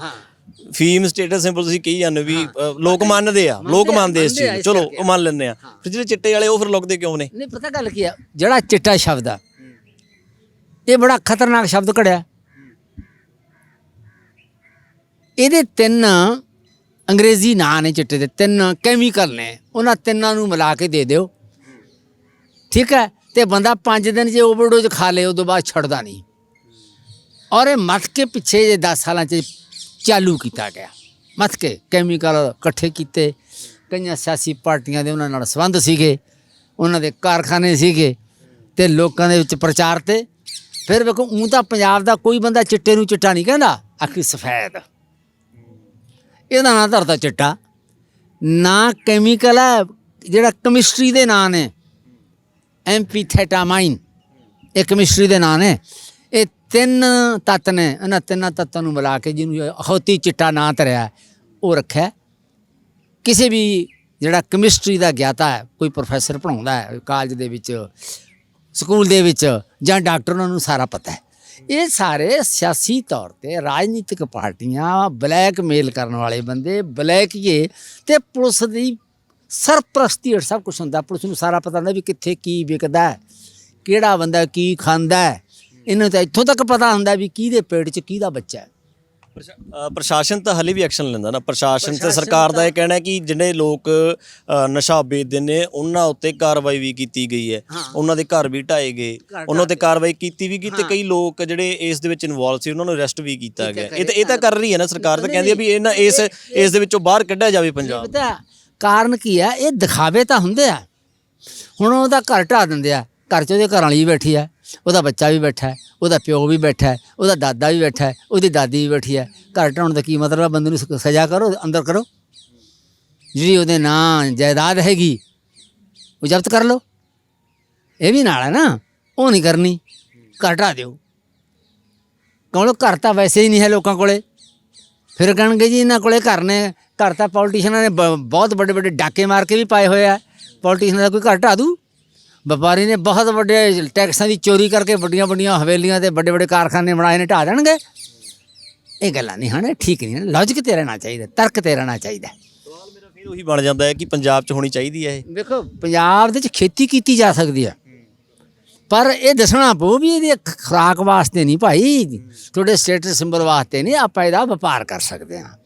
ਫੀਮ ਸਟੇਟਸ ਸਿੰਬਲ ਤੁਸੀਂ ਕਹੀ ਜਾਂਦੇ ਹੋ ਵੀ ਅ, ਲੋਕ ਮੰਨਦੇ ਆ ਲੋਕ ਮੰਨਦੇ ਇਸ ਚੀਜ਼ ਨੂੰ। ਚਲੋ ਉਹ ਮੰਨ ਲੈਂਦੇ ਆ। ਫਿਰ ਜਿਹੜੇ ਚਿੱਟੇ ਵਾਲੇ ਉਹ ਫਿਰ ਲੁਕਦੇ ਕਿਉਂ ਨੇ? ਨਹੀਂ ਪਤਾ ਗੱਲ ਕੀ ਆ? ਜਿਹੜਾ ਚਿੱਟਾ ਸ਼ਬਦ ਆ ਇਹ ਬੜਾ ਖਤਰਨਾਕ ਸ਼ਬਦ ਘੜਿਆ। ਇਹਦੇ ਤਿੰਨ ਅੰਗਰੇਜ਼ੀ ਨਾਂ ਨੇ ਚਿੱਟੇ ਦੇ ਤਿੰਨ ਕੈਮੀਕਲ ਨੇ। ਉਹਨਾਂ ਤਿੰਨਾਂ ਨੂੰ ਮਿਲਾ ਕੇ ਦੇ ਦਿਓ। ਠੀਕ ਹੈ? ਤੇ ਬੰਦਾ 5 ਦਿਨ ਜੇ ਓਵਰਡੋਜ਼ ਖਾ ਲੇ ਉਦੋਂ ਬਾਅਦ ਛੱਡਦਾ ਨਹੀਂ। ਔਰ ਇਹ ਮੱਥ ਕੇ ਪਿੱਛੇ ਜੇ 10 ਸਾਲਾਂ ਚ ਚਾਲੂ ਕੀਤਾ ਗਿਆ। ਮੱਥ ਕੇ ਕੈਮੀਕਲ ਇਕੱਠੇ ਕੀਤੇ। ਕਈਆਂ ਸਿਆਸੀ ਪਾਰਟੀਆਂ ਦੇ ਉਹਨਾਂ ਨਾਲ ਸੰਬੰਧ ਸੀਗੇ, ਉਹਨਾਂ ਦੇ ਕਾਰਖਾਨੇ ਸੀਗੇ ਤੇ ਲੋਕਾਂ ਦੇ ਵਿੱਚ ਪ੍ਰਚਾਰ ਤੇ। ਫਿਰ ਵੇਖੋ, ਉਂ ਤਾਂ ਪੰਜਾਬ ਦਾ ਕੋਈ ਬੰਦਾ ਚਿੱਟੇ ਨੂੰ ਚਿੱਟਾ ਨਹੀਂ ਕਹਿੰਦਾ ਆਖੀ ਸਫੈਦ। ਇਹਦਾ ਨਾਂ ਧਰਤਾ ਚਿੱਟਾ। ਨਾ ਕੈਮੀਕਲ ਹੈ, ਜਿਹੜਾ ਕੈਮਿਸਟਰੀ ਦੇ ਨਾਂ ਨੇ। ਐਮਪੀਥੈਟਾਮਾਈਨ ਇਹ ਕੈਮਿਸਟਰੀ ਦੇ ਨਾਂ ਨੇ। ਤਿੰਨ ਤੱਤ ਨੇ, ਇਹਨਾਂ ਤਿੰਨਾਂ ਤੱਤਾਂ ਨੂੰ ਮਿਲਾ ਕੇ ਜਿਹਨੂੰ ਅਖੌਤੀ ਚਿੱਟਾ ਨਾਂ ਧਰਿਆ ਉਹ ਰੱਖਿਆ ਕਿਸੇ ਵੀ ਜਿਹੜਾ ਕੈਮਿਸਟਰੀ ਦਾ ਗਿਆਤਾ ਹੈ, ਕੋਈ ਪ੍ਰੋਫੈਸਰ ਪੜਾਉਂਦਾ ਹੈ ਕਾਲਜ ਦੇ ਵਿੱਚ ਸਕੂਲ ਦੇ ਵਿੱਚ, ਜਾਂ ਡਾਕਟਰ ਉਹਨਾਂ ਨੂੰ ਸਾਰਾ ਪਤਾ ਹੈ। ਇਹ ਸਾਰੇ ਸਿਆਸੀ ਤੌਰ ਤੇ ਰਾਜਨੀਤਿਕ ਪਾਰਟੀਆਂ ਬਲੈਕਮੇਲ ਕਰਨ ਵਾਲੇ ਬੰਦੇ ਬਲੈਕੀਏ ਤੇ ਪੁਲਿਸ ਦੀ ਸਰਪ੍ਰਸਤੀ ਹੇਠ ਸਭ ਕੁਝ ਹੁੰਦਾ ਪੁਲਿਸ ਨੂੰ ਸਾਰਾ ਪਤਾ ਹੁੰਦਾ ਵੀ ਕਿੱਥੇ ਕੀ ਵਿਕਦਾ ਹੈ, ਕਿਹੜਾ ਬੰਦਾ ਕੀ ਖਾਂਦਾ ਹੈ ਇਹਨੂੰ ਤਾਂ ਇੱਥੋਂ ਤੱਕ ਪਤਾ ਹੁੰਦਾ ਵੀ ਕਿਹਦੇ ਪੇਟ 'ਚ ਕਿਹਦਾ ਬੱਚਾ ਹੈ। ਅ, ਪ੍ਰਸ਼ਾਸਨ ਤਾਂ ਹਲੇ ਵੀ ਐਕਸ਼ਨ ਲੈਂਦਾ ਨਾ। ਪ੍ਰਸ਼ਾਸਨ ਤੇ ਸਰਕਾਰ ਦਾ ਇਹ ਕਹਿਣਾ ਹੈ ਕਿ ਜਿਹੜੇ ਲੋਕ ਅ, ਨਸ਼ਾ ਵੇਚਦੇ ਨੇ ਉਹਨਾਂ ਉੱਤੇ ਕਾਰਵਾਈ ਵੀ ਕੀਤੀ ਗਈ ਹੈ। ਉਹਨਾਂ ਦੇ ਘਰ ਵੀ ਢਾਏ ਗਏ। ਉਹਨਾਂ ਤੇ ਕਾਰਵਾਈ ਕੀਤੀ ਵੀ ਗਈ ਤੇ ਕਈ ਲੋਕ ਜਿਹੜੇ ਇਸ ਦੇ ਵਿੱਚ ਇਨਵੋਲਵ ਸੀ ਉਹਨਾਂ ਨੂੰ ਅਰੈਸਟ ਵੀ ਕੀਤਾ ਗਿਆ। ਇਹ ਤਾਂ ਇਹ ਤਾਂ ਕਰ ਰਹੀ ਹੈ ਨਾ ਸਰਕਾਰ ਤਾਂ ਕਹਿੰਦੀ ਹੈ ਵੀ ਇਹਨਾਂ ਇਸ ਇਸ ਦੇ ਵਿੱਚੋਂ ਬਾਹਰ ਕੱਢਿਆ ਜਾਵੇ ਪੰਜਾਬ। ਪਤਾ ਹੈ, ਕਾਰਨ ਕੀ ਹੈ? ਇਹ ਦਿਖਾਵੇ ਤਾਂ ਹੁੰਦੇ ਆ। ਹੁਣ ਉਹਦਾ ਘਰ ਢਾ ਦਿੰਦੇ ਆ। ਘਰ 'ਚ ਉਹਦੇ ਘਰ ਵਾਲੀ ਵੀ ਬੈਠੀ ਹੈ ਉਹਦਾ ਬੱਚਾ ਵੀ ਬੈਠਾ ਹੈ, ਉਹਦਾ ਪਿਓ ਵੀ ਬੈਠਾ ਹੈ, ਉਹਦਾ ਦਾਦਾ ਵੀ ਬੈਠਾ ਹੈ, ਉਹਦੀ ਦਾਦੀ ਵੀ ਬੈਠੀ ਹੈ। ਘਰ ਢਾਉਣ ਦਾ ਕੀ ਮਤਲਬ ਹੈ? ਬੰਦੇ ਨੂੰ ਸ- ਸਜ਼ਾ ਕਰੋ, ਅੰਦਰ ਕਰੋ। ਜਿਹੜੀ ਉਹਦੇ ਨਾਂ ਜਾਇਦਾਦ ਹੈਗੀ, ਉਹ ਜ਼ਬਤ ਕਰ ਲਓ। ਇਹ ਵੀ ਨਾਲ ਹੈ ਨਾ, ਉਹ ਨਹੀਂ ਕਰਨੀ। ਘਰ ਢਾਹ ਦਿਓ। ਕਹੋ ਘਰ ਤਾਂ ਵੈਸੇ ਹੀ ਨਹੀਂ ਹੈ ਲੋਕਾਂ ਕੋਲੇ। ਫਿਰ ਕਹਿਣਗੇ ਜੀ ਇਹਨਾਂ ਕੋਲੇ ਘਰ ਨੇ, ਘਰ ਤਾਂ ਪੋਲੀਟੀਸ਼ੀਅਨਾਂ ਨੇ ਬ- ਬਹੁਤ ਵੱਡੇ ਵੱਡੇ ਡਾਕੇ ਮਾਰ ਕੇ ਵੀ ਪਾਏ ਹੋਏ ਆ। ਪੋਲੀਟੀਸ਼ੀਅਨ ਦਾ ਕੋਈ ਘਰ ਢਾਹ ਦੂ? ਵਪਾਰੀ ਨੇ ਬਹੁਤ ਵੱਡੇ ਟੈਕਸਾਂ ਦੀ ਚੋਰੀ ਕਰਕੇ ਵੱਡੀਆਂ ਵੱਡੀਆਂ ਹਵੇਲੀਆਂ ਤੇ ਵੱਡੇ ਵੱਡੇ ਕਾਰਖਾਨੇ ਬਣਾਏ ਨੇ ਢਾ ਦੇਣਗੇ। ਇਹ ਗੱਲਾਂ ਨਹੀਂ ਹਨ ਠੀਕ ਨਹੀਂ ਹਨ। ਲੌਜਿਕ ਤੇ ਰਹਿਣਾ ਚਾਹੀਦਾ ਤਰਕ ਤੇ ਰਹਿਣਾ ਚਾਹੀਦਾ। ਸਵਾਲ ਮੇਰਾ ਫਿਰ ਉਹੀ ਬਣ ਜਾਂਦਾ ਹੈ ਕਿ ਪੰਜਾਬ 'ਚ ਹੋਣੀ ਚਾਹੀਦੀ ਹੈ ਇਹ। ਵੇਖੋ ਪੰਜਾਬ ਦੇ ਵਿੱਚ ਖੇਤੀ ਕੀਤੀ ਜਾ ਸਕਦੀ ਹੈ। ਪਰ ਇਹ ਦੱਸਣਾ ਪਊ ਵੀ ਇਹਦੀ ਖੁਰਾਕ ਵਾਸਤੇ ਨਹੀਂ ਭਾਈ। ਤੁਹਾਡੇ ਸਟੇਟਸ ਸਿੰਬਲ ਵਾਸਤੇ ਨਹੀਂ ਆਪਾਂ ਇਹਦਾ ਵਪਾਰ ਕਰ ਸਕਦੇ ਹਾਂ।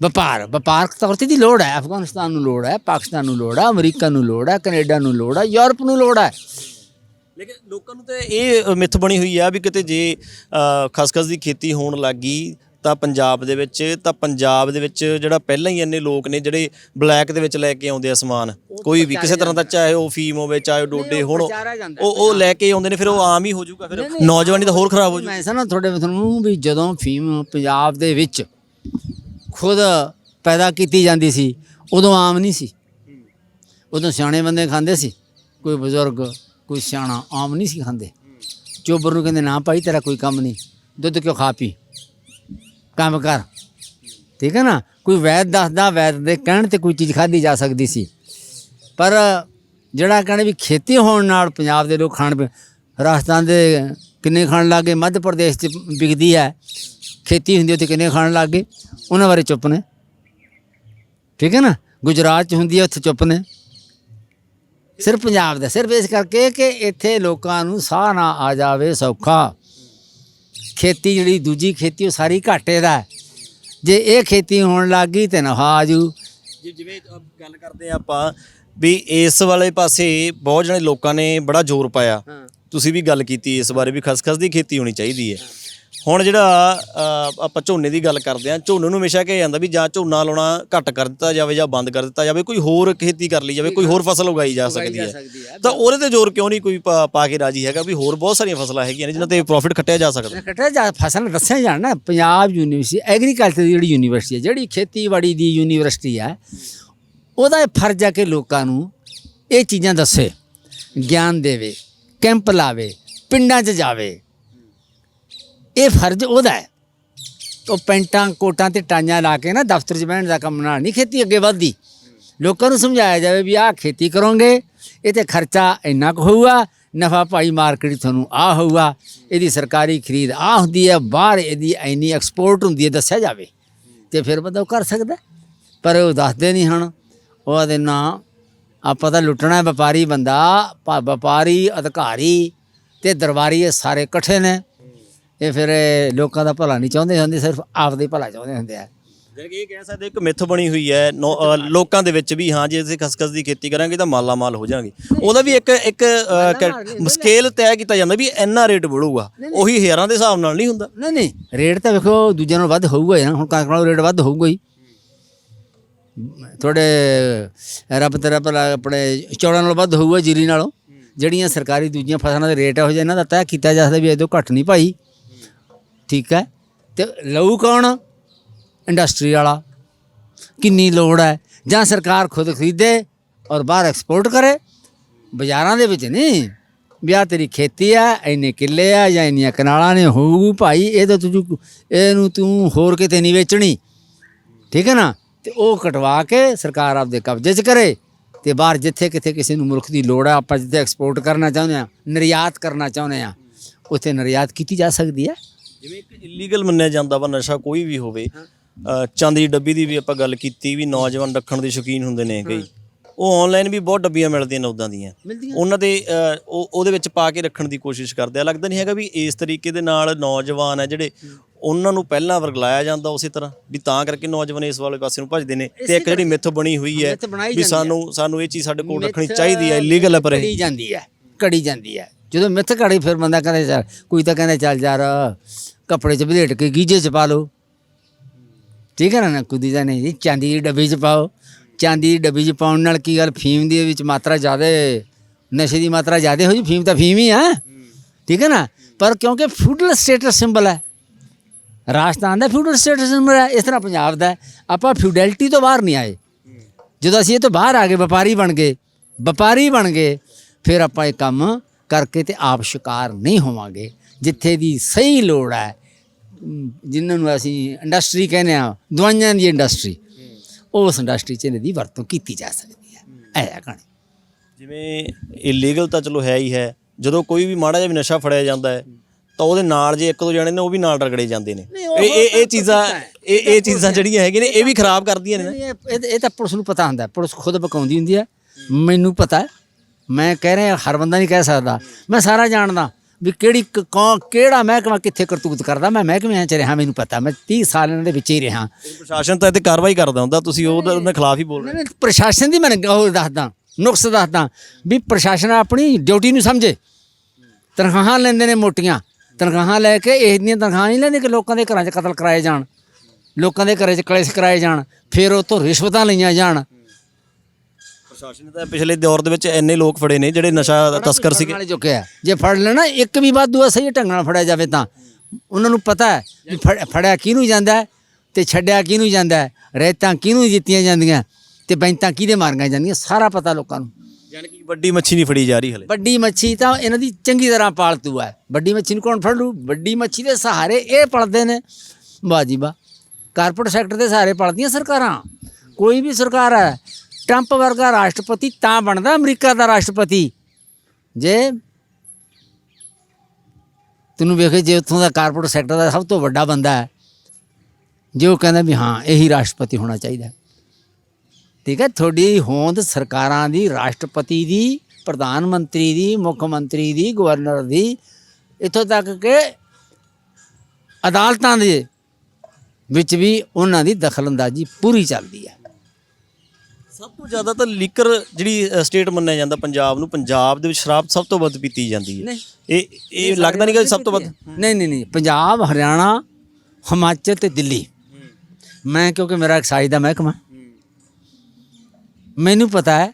ਵਪਾਰ ਵਪਾਰਕ ਤੌਰ ਤੇ ਦੀ ਲੋੜ ਹੈ ਅਫਗਾਨਿਸਤਾਨ ਨੂੰ ਲੋੜ ਹੈ ਪਾਕਿਸਤਾਨ ਨੂੰ ਲੋੜ ਹੈ ਅਮਰੀਕਾ ਨੂੰ ਲੋੜ ਹੈ ਕੈਨੇਡਾ ਨੂੰ ਲੋੜ ਹੈ ਯੂਰਪ ਨੂੰ ਲੋੜ ਹੈ। ਲੇਕਿਨ ਲੋਕਾਂ ਨੂੰ ਤੇ ਇਹ ਮਿੱਥ ਬਣੀ ਹੋਈ ਆ ਵੀ ਕਿਤੇ ਜੇ ਖਸਖਸ ਦੀ ਖੇਤੀ ਹੋਣ ਲੱਗੀ ਤਾਂ ਪੰਜਾਬ ਦੇ ਵਿੱਚ ਤਾਂ ਪੰਜਾਬ ਦੇ ਵਿੱਚ ਜਿਹੜਾ ਪਹਿਲਾਂ ਹੀ ਇੰਨੇ ਲੋਕ ਨੇ ਜਿਹੜੇ ਬਲੈਕ ਦੇ ਵਿੱਚ ਲੈ ਕੇ ਆਉਂਦੇ ਆ ਸਮਾਨ। ਕੋਈ ਵੀ ਕਿਸੇ ਤਰ੍ਹਾਂ ਦਾ ਚਾਹੇ ਉਹ ਫੀਮ ਹੋਵੇ ਚਾਹੇ ਉਹ ਡੋਡੇ ਹੁਣ ਉਹ ਉਹ ਲੈ ਕੇ ਆਉਂਦੇ ਨੇ ਫਿਰ ਉਹ ਆਮ ਹੀ ਹੋ ਜਾਊਗਾ ਫਿਰ ਨੌਜਵਾਨੀ ਤਾਂ ਹੋਰ ਖਰਾਬ ਹੋ ਜਾਊ ਮੈਂ ਸਮਝਦਾ ਤੁਹਾਡੇ ਤੁਹਾਨੂੰ ਵੀ ਜਦੋਂ ਫੀਮ ਪੰਜਾਬ ਦੇ ਵਿੱਚ ਖੁਦ ਪੈਦਾ ਕੀਤੀ ਜਾਂਦੀ ਸੀ, ਉਦੋਂ ਆਮ ਨਹੀਂ ਸੀ। ਉਦੋਂ ਸਿਆਣੇ ਬੰਦੇ ਖਾਂਦੇ ਸੀ, ਕੋਈ ਬਜ਼ੁਰਗ, ਕੋਈ ਸਿਆਣਾ, ਆਮ ਨਹੀਂ ਸੀ ਖਾਂਦੇ। ਚੋਬਰ ਨੂੰ ਕਹਿੰਦੇ, ਨਾ ਭਾਈ, ਤੇਰਾ ਕੋਈ ਕੰਮ ਨਹੀਂ, ਦੁੱਧ ਕਿਉਂ ਖਾ ਪੀ? ਕੰਮ ਕਰ। ਠੀਕ ਹੈ ਨਾ? ਕੋਈ ਵੈਦ ਦੱਸਦਾ, ਵੈਦ ਦੇ ਕਹਿਣ ਤੇ ਕੋਈ ਚੀਜ਼ ਖਾਧੀ ਜਾ ਸਕਦੀ ਸੀ। ਪਰ ਜਿਹੜਾ ਕਹਿੰਦੇ ਵੀ ਖੇਤੀ ਹੋਣ ਨਾਲ ਪੰਜਾਬ ਦੇ ਲੋਕ ਖਾਣ ਪੀ, ਰਾਜਸਥਾਨ ਦੇ ਕਿੰਨੇ ਖਾਣ ਲੱਗੇ ਮੱਧ ਪ੍ਰਦੇਸ਼ 'ਚ ਵਿਕਦੀ ਹੈ। ਖੇਤੀ ਹੁੰਦੀ ਉੱਥੇ ਕਿੰਨੇ ਖਾਣ ਲੱਗੇ ਉਹਨਾਂ ਬਾਰੇ ਚੁੱਪ ਨੇ। ਠੀਕ ਹੈ ਨਾ? ਗੁਜਰਾਤ 'ਚ ਹੁੰਦੀ ਹੈ ਉੱਥੇ ਚੁੱਪ ਨੇ। ਸਿਰਫ ਪੰਜਾਬ ਦਾ ਸਿਰਫ ਇਸ ਕਰਕੇ ਕਿ ਇੱਥੇ ਲੋਕਾਂ ਨੂੰ ਸਾਹ ਨਾ ਆ ਜਾਵੇ ਸੌਖਾ। ਖੇਤੀ ਜਿਹੜੀ ਦੂਜੀ ਖੇਤੀ ਉਹ ਸਾਰੀ ਘਾਟੇ ਦਾ। ਜੇ ਇਹ ਖੇਤੀ ਹੋਣ ਲੱਗੀ ਤੇ ਨਫਾ ਆਜੂ ਜੀ। ਜਿਵੇਂ ਗੱਲ ਕਰਦੇ ਆ ਆਪਾਂ ਵੀ ਇਸ ਵਾਲੇ ਪਾਸੇ ਬਹੁਤ ਜਣੇ ਲੋਕਾਂ ਨੇ ਬੜਾ ਜ਼ੋਰ ਪਾਇਆ। ਤੁਸੀਂ ਵੀ ਗੱਲ ਕੀਤੀ ਇਸ ਬਾਰੇ ਵੀ ਖਸਖਸ ਦੀ ਖੇਤੀ ਹੋਣੀ ਚਾਹੀਦੀ ਹੈ। ਹੁਣ ਜਿਹੜਾ ਅ, ਆਪਾਂ ਝੋਨੇ ਦੀ ਗੱਲ ਕਰਦੇ ਆ ਝੋਨੇ ਨੂੰ ਹਮੇਸ਼ਾ ਕਿਹਾ ਜਾਂਦਾ ਵੀ ਜਾਂ ਝੋਨਾ ਲਾਉਣਾ ਘੱਟ ਕਰ ਦਿੱਤਾ ਜਾਵੇ ਜਾਂ ਬੰਦ ਕਰ ਦਿੱਤਾ ਜਾਵੇ ਕੋਈ ਹੋਰ ਖੇਤੀ ਕਰ ਲਈ ਜਾਵੇ ਕੋਈ ਹੋਰ ਫਸਲ ਉਗਾਈ ਜਾ ਸਕਦੀ ਹੈ। ਤਾਂ ਉਹਦੇ ਤੇ ਜ਼ੋਰ ਕਿਉਂ ਨਹੀਂ ਕੋਈ ਪਾ ਪਾ ਕੇ ਰਾਜੀ ਹੈਗਾ ਵੀ ਹੋਰ ਬਹੁਤ ਸਾਰੀਆਂ ਫਸਲਾਂ ਹੈਗੀਆਂ ਨੇ ਜਿਨ੍ਹਾਂ ਤੇ ਪ੍ਰੋਫਿਟ ਖੱਟਿਆ ਜਾ ਸਕਦਾ। ਕੱਟਿਆ ਜਾ ਫਸਲ ਦੱਸਿਆ ਜਾਣਾ ਪੰਜਾਬ ਯੂਨੀਵਰਸਿਟੀ ਐਗਰੀਕਲਚਰ ਦੀ ਜਿਹੜੀ ਯੂਨੀਵਰਸਿਟੀ ਹੈ ਜਿਹੜੀ ਖੇਤੀਬਾੜੀ ਦੀ ਯੂਨੀਵਰਸਿਟੀ ਹੈ ਉਹਦਾ ਇਹ ਫਰਜ਼ ਹੈ ਕਿ ਲੋਕਾਂ ਨੂੰ ਇਹ ਚੀਜ਼ਾਂ ਦੱਸੇ ਗਿਆਨ ਦੇਵੇ ਕੈਂਪ ਲਾਵੇ ਪਿੰਡਾਂ 'ਚ ਜਾਵੇ ਇਹ ਫਰਜ਼ ਉਹਦਾ ਹੈ। ਉਹ ਪੈਂਟਾਂ, ਕੋਟਾਂ ਤੇ ਟਾਈਆਂ ਲਾ ਕੇ ਨਾ ਦਫ਼ਤਰ 'ਚ ਬਹਿਣ ਦਾ ਕੰਮ ਨਾਲ ਨਹੀਂ, ਖੇਤੀ ਅੱਗੇ ਵਧਦੀ। ਲੋਕਾਂ ਨੂੰ ਸਮਝਾਇਆ ਜਾਵੇ ਵੀ ਆਹ ਖੇਤੀ ਕਰੋਗੇ, ਇਹ ਤੇ ਖਰਚਾ ਇੰਨਾ ਕੁ ਹੋਊਗਾ, ਨਫਾ ਭਾਈ ਮਾਰਕੀਟ 'ਚ ਤੁਹਾਨੂੰ ਆ ਹੋਊਗਾ, ਇਹਦੀ ਸਰਕਾਰੀ ਖਰੀਦ ਆ ਹੁੰਦੀ ਹੈ, ਬਾਹਰ ਇਹਦੀ ਇੰਨੀ ਐਕਸਪੋਰਟ ਹੁੰਦੀ ਹੈ, ਦੱਸਿਆ ਜਾਵੇ। ਤੇ ਫਿਰ ਬੰਦਾ ਉਹ ਕਰ ਸਕਦਾ ਪਰ ਉਹ ਦੱਸਦੇ ਨਹੀਂ ਹਨ। ਉਹਦੇ ਨਾਂ, ਆਪਾਂ ਤਾਂ ਲੁੱਟਣਾ ਵਪਾਰੀ ਬੰਦਾ, ਭਾ- ਵਪਾਰੀ, ਅਧਿਕਾਰੀ ਤੇ ਦਰਬਾਰੀ ਇਹ ਸਾਰੇ ਇਕੱਠੇ ਨੇ। ਇਹ ਫਿਰ ਲੋਕਾਂ ਦਾ ਭਲਾ ਨਹੀਂ ਚਾਹੁੰਦੇ ਹੁੰਦੇ ਸਿਰਫ ਆਪਦਾ ਭਲਾ ਚਾਹੁੰਦੇ ਹੁੰਦੇ ਆ। ਜਿਵੇਂ ਕਿ ਇਹ ਕਹਿ ਸਕਦੇ ਇੱਕ ਮਿੱਥ ਬਣੀ ਹੋਈ ਹੈ ਨੌ- ਅ, ਲੋਕਾਂ ਦੇ ਵਿੱਚ ਵੀ ਹਾਂ ਜੇ ਅਸੀਂ ਖਸਖਸ ਦੀ ਖੇਤੀ ਕਰਾਂਗੇ ਤਾਂ ਮਾਲਾ ਮਾਲ ਹੋ ਜਾਾਂਗੇ ਉਹਦਾ ਵੀ ਇੱਕ ਇੱਕ ਸਕੇਲ ਤੈਅ ਕੀਤਾ ਜਾਂਦਾ ਵੀ ਇੰਨਾ ਰੇਟ ਵਧੂਗਾ ਉਹੀ ਹਜ਼ਾਰਾਂ ਦੇ ਹਿਸਾਬ ਨਾਲ ਨਹੀਂ ਹੁੰਦਾ। ਨਹੀਂ ਨਹੀਂ ਰੇਟ ਤਾਂ ਵੇਖੋ ਦੂਜਿਆਂ ਨਾਲੋਂ ਵੱਧ ਹੋਊਗਾ ਹੀ ਨਾ ਹੁਣ ਕਣਕ ਨਾਲੋਂ ਰੇਟ ਵੱਧ ਹੋਊਗਾ ਹੀ। ਥੋੜੇ ਰੱਬ ਤੇਰਾ ਭਲਾ ਆਪਣੇ ਚੌਲਾਂ ਨਾਲੋਂ ਵੱਧ ਹੋਊਗਾ ਜੀਰੀ ਨਾਲੋਂ। ਜਿਹੜੀਆਂ ਸਰਕਾਰੀ ਦੂਜੀਆਂ ਫਸਲਾਂ ਦੇ ਰੇਟ ਇਹੋ ਜਿਹੇ ਇਹਨਾਂ ਦਾ ਤੈਅ ਕੀਤਾ ਜਾ ਸਕਦਾ ਵੀ ਇਹ ਤੋਂ ਘੱਟ ਨਹੀਂ ਭਾਈ। ਠੀਕ ਹੈ? ਤੇ ਲਊ ਕੌਣ? ਇੰਡਸਟਰੀ ਵਾਲਾ। ਕਿੰਨੀ ਲੋੜ ਹੈ? ਜਾਂ ਸਰਕਾਰ ਖੁਦ ਖਰੀਦੇ ਔਰ ਬਾਹਰ ਐਕਸਪੋਰਟ ਕਰੇ? ਬਾਜ਼ਾਰਾਂ ਦੇ ਵਿੱਚ ਨਹੀਂ। ਵੀ ਆਹ ਤੇਰੀ ਖੇਤੀ ਆ ਇੰਨੇ ਕਿੱਲੇ ਆ ਜਾਂ ਇੰਨੀਆਂ ਕਨਾਲਾਂ ਨੇ, ਹੋਊ ਭਾਈ, ਇਹ ਤਾਂ ਤੂੰ ਇਹਨੂੰ ਤੂੰ ਹੋਰ ਕਿਤੇ ਨਹੀਂ ਵੇਚਣੀ। ਠੀਕ ਹੈ ਨਾ? ਤੇ ਉਹ ਕਟਵਾ ਕੇ ਸਰਕਾਰ ਆਪਦੇ ਕਬਜ਼ੇ 'ਚ ਕਰੇ। ਤੇ ਬਾਹਰ ਜਿੱਥੇ ਕਿਤੇ ਕਿਸੇ ਨੂੰ ਮੁਲਕ ਦੀ ਲੋੜ ਆ ਆਪਾਂ ਜਿੱਥੇ ਐਕਸਪੋਰਟ ਕਰਨਾ ਚਾਹੁੰਦੇ ਆ ਨਿਰਯਾਤ ਕਰਨਾ ਚਾਹੁੰਦੇ ਆ ਉੱਥੇ ਨਿਰਯਾਤ ਕੀਤੀ ਜਾ ਸਕਦੀ ਹੈ? ਜਿਵੇਂ ਇੱਕ ਇਲੀਗਲ ਮੰਨਿਆ ਜਾਂਦਾ ਵਾ ਨਸ਼ਾ ਕੋਈ ਵੀ ਹੋਵੇ ਚੰਦ ਦੀ ਡੱਬੀ ਦੀ ਵੀ ਆਪਾਂ ਗੱਲ ਕੀਤੀ ਵੀ ਨੌਜਵਾਨ ਰੱਖਣ ਦੇ ਸ਼ੌਕੀਨ ਹੁੰਦੇ ਨੇ ਕਈ। ਉਹ ਆਨਲਾਈਨ ਵੀ ਬਹੁਤ ਡੱਬੀਆਂ ਮਿਲਦੀਆਂ ਨੇ ਉਦਾਂ ਦੀਆਂ। ਉਹਨਾਂ ਦੇ ਉਹ ਉਹਦੇ ਵਿੱਚ ਪਾ ਕੇ ਰੱਖਣ ਦੀ ਕੋਸ਼ਿਸ਼ ਕਰਦੇ ਆ। ਲੱਗਦਾ ਨਹੀਂ ਹੈਗਾ ਵੀ ਇਸ ਤਰੀਕੇ ਦੇ ਨਾਲ ਨੌਜਵਾਨ ਹੈ ਜਿਹੜੇ ਉਹਨਾਂ ਨੂੰ ਪਹਿਲਾਂ ਵਰਗਲਾਇਆ ਜਾਂਦਾ ਉਸੇ ਤਰ੍ਹਾਂ ਵੀ ਤਾਂ ਕਰਕੇ ਨੌਜਵਾਨ ਇਸ ਵਾਲੇ ਪਾਸੇ ਨੂੰ ਭੱਜਦੇ ਨੇ ਤੇ ਇੱਕ ਜਿਹੜੀ ਮਿੱਥ ਬਣੀ ਹੋਈ ਹੈ ਵੀ। ਸਾਨੂੰ ਸਾਨੂੰ ਇਹ ਚੀਜ਼ ਸਾਡੇ ਕੋਲ ਰੱਖਣੀ ਚਾਹੀਦੀ ਹੈ ਇਲੀਗਲ ਹੈ ਪਰ ਇਹ। ਕੜੀ ਜਾਂਦੀ ਹੈ ਕੜੀ ਜਾਂਦੀ ਹੈ। ਜਦੋਂ ਮਿੱਥ ਕੜੀ ਫਿਰ ਬੰਦਾ ਕਹਿੰਦਾ ਚੱਲ ਕੋਈ ਤਾਂ ਕਹਿੰਦਾ ਚੱਲ ਯਾਰ ਕੱਪੜੇ 'ਚ ਬਲੇਟ ਕੇ ਗੀਜੇ 'ਚ ਪਾ ਲਓ। ਠੀਕ ਹੈ ਨਾ ਨਾ ਕੁਦੀ ਨਹੀਂ ਜੀ, ਚਾਂਦੀ ਦੀ ਡੱਬੀ 'ਚ ਪਾਓ। ਚਾਂਦੀ ਦੀ ਡੱਬੀ 'ਚ ਪਾਉਣ ਨਾਲ ਕੀ ਗੱਲ, ਫੀਮ ਦੀ ਵਿੱਚ ਮਾਤਰਾ ਜ਼ਿਆਦਾ, ਨਸ਼ੇ ਦੀ ਮਾਤਰਾ ਜ਼ਿਆਦਾ ਹੋ ਜੀ, ਫੀਮ ਤਾਂ ਫੀਮ ਹੀ ਹੈ ਠੀਕ ਹੈ ਨਾ, ਪਰ ਕਿਉਂਕਿ ਫਿਊਡਲ ਸਟੇਟਸ ਸਿੰਬਲ ਹੈ। ਰਾਜਸਥਾਨ ਦਾ ਫਿਊਡਲ ਸਟੇਟਸ ਸਿੰਬਲ ਹੈ, ਇਸ ਤਰ੍ਹਾਂ ਪੰਜਾਬ ਦਾ ਆਪਾਂ ਫਿਊਡੈਲਿਟੀ ਤੋਂ ਬਾਹਰ ਨਹੀਂ ਆਏ। ਜਦੋਂ ਅਸੀਂ ਇਹ ਤੋਂ ਬਾਹਰ ਆ ਗਏ, ਵਪਾਰੀ ਬਣ ਗਏ, ਵਪਾਰੀ ਬਣ ਗਏ, ਫਿਰ ਆਪਾਂ ਇਹ ਕੰਮ ਕਰਕੇ ਤੇ ਆਪ ਸ਼ਿਕਾਰ ਨਹੀਂ ਹੋਵਾਂਗੇ। ਜਿੱਥੇ ਦੀ ਸਹੀ ਲੋੜ ਹੈ ਜਿਨ੍ਹਾਂ ਨੂੰ ਅਸੀਂ ਇੰਡਸਟਰੀ ਕਹਿੰਦੇ ਆ ਦਵਾਈਆਂ ਦੀ ਇੰਡਸਟਰੀ ਉਸ ਇੰਡਸਟਰੀ 'ਚ ਇਹਨਾਂ ਦੀ ਵਰਤੋਂ ਕੀਤੀ ਜਾ ਸਕਦੀ ਹੈ। ਹੈ ਕਹਾਣੀ। ਜਿਵੇਂ ਇਲੀਗਲ ਤਾਂ ਚਲੋ ਹੈ ਹੀ ਹੈ ਜਦੋਂ ਕੋਈ ਵੀ ਮਾੜਾ ਜਿਹਾ ਵੀ ਨਸ਼ਾ ਫੜਿਆ ਜਾਂਦਾ ਹੈ ਤਾਂ ਉਹਦੇ ਨਾਲ ਜੇ ਇੱਕ ਦੋ ਜਣੇ ਨੇ ਉਹ ਵੀ ਨਾਲ ਰਗੜੇ ਜਾਂਦੇ ਨੇ। ਇਹ ਇਹ ਇਹ ਚੀਜ਼ਾਂ। ਇਹ ਇਹ ਚੀਜ਼ਾਂ ਜਿਹੜੀਆਂ ਹੈਗੀਆਂ ਨੇ ਇਹ ਵੀ ਖਰਾਬ ਕਰਦੀਆਂ ਨੇ ਇਹ ਤਾਂ ਪੁਲਿਸ ਨੂੰ ਪਤਾ ਹੁੰਦਾ ਪੁਲਿਸ ਖੁਦ ਬਕਾਉਂਦੀ ਹੁੰਦੀ ਹੈ। ਮੈਨੂੰ ਪਤਾ ਮੈਂ ਕਹਿ ਰਿਹਾ ਹਰ ਬੰਦਾ ਨਹੀਂ ਕਹਿ ਸਕਦਾ। ਮੈਂ ਸਾਰਾ ਜਾਣਦਾ। ਵੀ ਕਿਹੜੀ ਕ- ਕੌਣ ਕਿਹੜਾ ਮਹਿਕਮਾ ਕਿੱਥੇ ਕਰਤੂਤ ਕਰਦਾ? ਮੈਂ ਮਹਿਕਮਿਆਂ 'ਚ ਰਿਹਾ ਮੈਨੂੰ ਪਤਾ। ਮੈਂ 30 ਸਾਲ ਇਹਨਾਂ ਦੇ ਵਿੱਚ ਹੀ ਰਿਹਾ। ਪ੍ਰਸ਼ਾਸਨ ਤਾਂ ਇਹ ਤੇ ਕਾਰਵਾਈ ਕਰਦਾ ਹੁੰਦਾ। ਤੁਸੀਂ ਉਹਦੇ ਉਹਨਾਂ ਖਿਲਾਫ ਹੀ ਬੋਲ ਰਹੇ ਨਹੀਂ, ਨਹੀਂ, ਪ੍ਰਸ਼ਾਸਨ ਦੀ ਮੈਂ ਉਹ ਦੱਸਦਾ ਨੁਕਸ ਦੱਸਦਾ ਵੀ ਪ੍ਰਸ਼ਾਸਨ ਆਪਣੀ ਡਿਊਟੀ ਨੂੰ ਸਮਝੇ। ਤਨਖਾਹਾਂ ਲੈਂਦੇ ਨੇ ਮੋਟੀਆਂ। ਤਨਖਾਹਾਂ ਲੈ ਕੇ ਇਹ ਦੀਆਂ ਤਨਖਾਹਾਂ ਨਹੀਂ ਲੈਂਦੇ ਕਿ ਲੋਕਾਂ ਦੇ ਘਰਾਂ 'ਚ ਕਤਲ ਕਰਾਏ ਜਾਣ। ਲੋਕਾਂ ਦੇ ਘਰਾਂ 'ਚ ਕਲੇਸ਼ ਕਰਾਏ ਜਾਣ। ਫਿਰ ਉਹ ਤੋਂ ਰਿਸ਼ਵਤਾਂ ਲਈਆਂ ਜਾਣ। ਪ੍ਰਸ਼ਾਸਨ ਨੇ ਤਾਂ ਪਿਛਲੇ ਦੌਰ ਦੇ ਵਿੱਚ ਇੰਨੇ ਲੋਕ ਫੜੇ ਨੇ ਜਿਹੜੇ ਨਸ਼ਾ ਤਸਕਰ ਸੀਗੇ। ਨਾਲੇ ਚੁੱਕਿਆ ਜੇ ਫੜ ਲੈਣਾ ਇੱਕ ਵੀ ਵਾਧੂ ਆ ਸਹੀ ਢੰਗ ਨਾਲ ਫੜਿਆ ਜਾਵੇ ਤਾਂ। ਉਹਨਾਂ ਨੂੰ ਪਤਾ ਹੈ ਵੀ ਫੜ- ਫੜਿਆ ਕਿਹਨੂੰ ਜਾਂਦਾ ਤੇ ਛੱਡਿਆ ਕਿਹਨੂੰ ਜਾਂਦਾ ਰੇਤਾਂ ਕਿਹਨੂੰ ਦਿੱਤੀਆਂ ਜਾਂਦੀਆਂ ਤੇ ਬੈਂਤਾਂ ਕਿਹਦੇ ਮਾਰੀਆਂ ਜਾਂਦੀਆਂ ਸਾਰਾ ਪਤਾ ਲੋਕਾਂ ਨੂੰ। ਯਾਨੀ ਕਿ ਵੱਡੀ ਮੱਛੀ ਨਹੀਂ ਫੜੀ ਜਾ ਰਹੀ ਹਲੇ। ਵੱਡੀ ਮੱਛੀ ਤਾਂ ਇਹਨਾਂ ਦੀ ਚੰਗੀ ਤਰ੍ਹਾਂ ਪਾਲਤੂ ਹੈ। ਵੱਡੀ ਮੱਛੀ ਨੂੰ ਕੌਣ ਫੜ? ਲੂ ਵੱਡੀ ਮੱਛੀ ਦੇ ਸਹਾਰੇ ਇਹ ਪਲਦੇ ਨੇ। ਵਾਹ ਜੀ ਵਾਹ। ਕਾਰਪੋਰੇਟ ਸੈਕਟਰ ਦੇ ਸਹਾਰੇ ਪਲਦੀਆਂ ਸਰਕਾਰਾਂ। ਕੋਈ ਵੀ ਸਰਕਾਰ ਹੈ ਟਰੰਪ ਵਰਗਾ ਰਾਸ਼ਟਰਪਤੀ ਤਾਂ ਬਣਦਾ, ਅਮਰੀਕਾ ਦਾ ਰਾਸ਼ਟਰਪਤੀ। ਜੇ ਤੈਨੂੰ ਵੇਖੇ, ਜੇ ਉੱਥੋਂ ਦਾ ਕਾਰਪੋਰੇਟ ਸੈਕਟਰ ਦਾ ਸਭ ਤੋਂ ਵੱਡਾ ਬੰਦਾ ਹੈ, ਜੇ ਉਹ ਕਹਿੰਦਾ ਵੀ ਹਾਂ, ਇਹੀ ਰਾਸ਼ਟਰਪਤੀ ਹੋਣਾ ਚਾਹੀਦਾ ਠੀਕ ਹੈ, ਤੁਹਾਡੀ ਹੋਂਦ ਸਰਕਾਰਾਂ ਦੀ, ਰਾਸ਼ਟਰਪਤੀ ਦੀ, ਪ੍ਰਧਾਨ ਮੰਤਰੀ ਦੀ, ਮੁੱਖ ਮੰਤਰੀ ਦੀ, ਗਵਰਨਰ ਦੀ, ਇੱਥੋਂ ਤੱਕ ਕਿ ਅਦਾਲਤਾਂ ਦੇ ਵਿੱਚ ਵੀ ਉਹਨਾਂ ਦੀ ਦਖਲਅੰਦਾਜ਼ੀ ਪੂਰੀ ਚੱਲਦੀ ਹੈ। ਸਭ ਤੋਂ ਜ਼ਿਆਦਾ ਤਾਂ ਲੀਕਰ ਜਿਹੜੀ ਸਟੇਟ ਮੰਨਿਆ ਜਾਂਦਾ ਪੰਜਾਬ ਨੂੰ ਪੰਜਾਬ ਦੇ ਵਿੱਚ ਸ਼ਰਾਬ ਸਭ ਤੋਂ ਵੱਧ ਪੀਤੀ ਜਾਂਦੀ ਹੈ। ਨਹੀਂ। ਇਹ ਇਹ ਲੱਗਦਾ ਨਹੀਂ ਕਿ ਸਭ ਤੋਂ ਵੱਧ ਨਹੀਂ ਨਹੀਂ ਨਹੀਂ ਪੰਜਾਬ ਹਰਿਆਣਾ ਹਿਮਾਚਲ ਤੇ ਦਿੱਲੀ। ਮੈਂ ਕਿਉਂਕਿ ਮੇਰਾ ਐਕਸਾਈਜ਼ ਦਾ ਮਹਿਕਮਾ। ਮੈਨੂੰ ਪਤਾ ਹੈ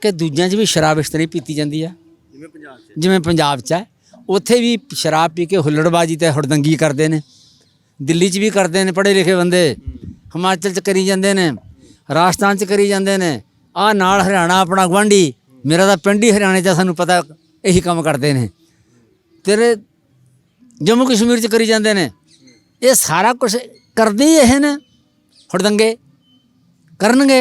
ਕਿ ਦੂਜਿਆਂ 'ਚ ਵੀ ਸ਼ਰਾਬ ਇਸ ਤਰ੍ਹਾਂ ਹੀ ਪੀਤੀ ਜਾਂਦੀ ਆ। ਜਿਵੇਂ ਪੰਜਾਬ 'ਚ। ਜਿਵੇਂ ਪੰਜਾਬ 'ਚ ਹੈ। ਉੱਥੇ ਵੀ ਸ਼ਰਾਬ ਪੀ ਕੇ ਹੁੱਲੜਬਾਜੀ ਤੇ ਹੁੜਦੰਗੀ ਕਰਦੇ ਨੇ। ਦਿੱਲੀ 'ਚ ਵੀ ਕਰਦੇ ਨੇ ਪੜ੍ਹੇ ਲਿਖੇ ਬੰਦੇ। ਹਿਮਾਚਲ 'ਚ ਕਰੀ ਜਾਂਦੇ ਨੇ। ਰਾਜਸਥਾਨ 'ਚ ਕਰੀ ਜਾਂਦੇ ਨੇ। ਆ ਨਾਲ ਹਰਿਆਣਾ ਆਪਣਾ ਗਵਾਂਢੀ ਮੇਰਾ ਤਾਂ ਪਿੰਡ ਹੀ ਹਰਿਆਣੇ 'ਚ ਸਾਨੂੰ ਪਤਾ ਇਹੀ ਕੰਮ ਕਰਦੇ ਨੇ। ਤੇਰੇ ਜੰਮੂ ਕਸ਼ਮੀਰ 'ਚ ਕਰੀ ਜਾਂਦੇ ਨੇ। ਇਹ ਸਾਰਾ ਕੁਝ ਕਰਦੇ ਹੀ ਇਹ ਨੇ। ਹੁੜਦੰਗੇ ਕਰਨਗੇ।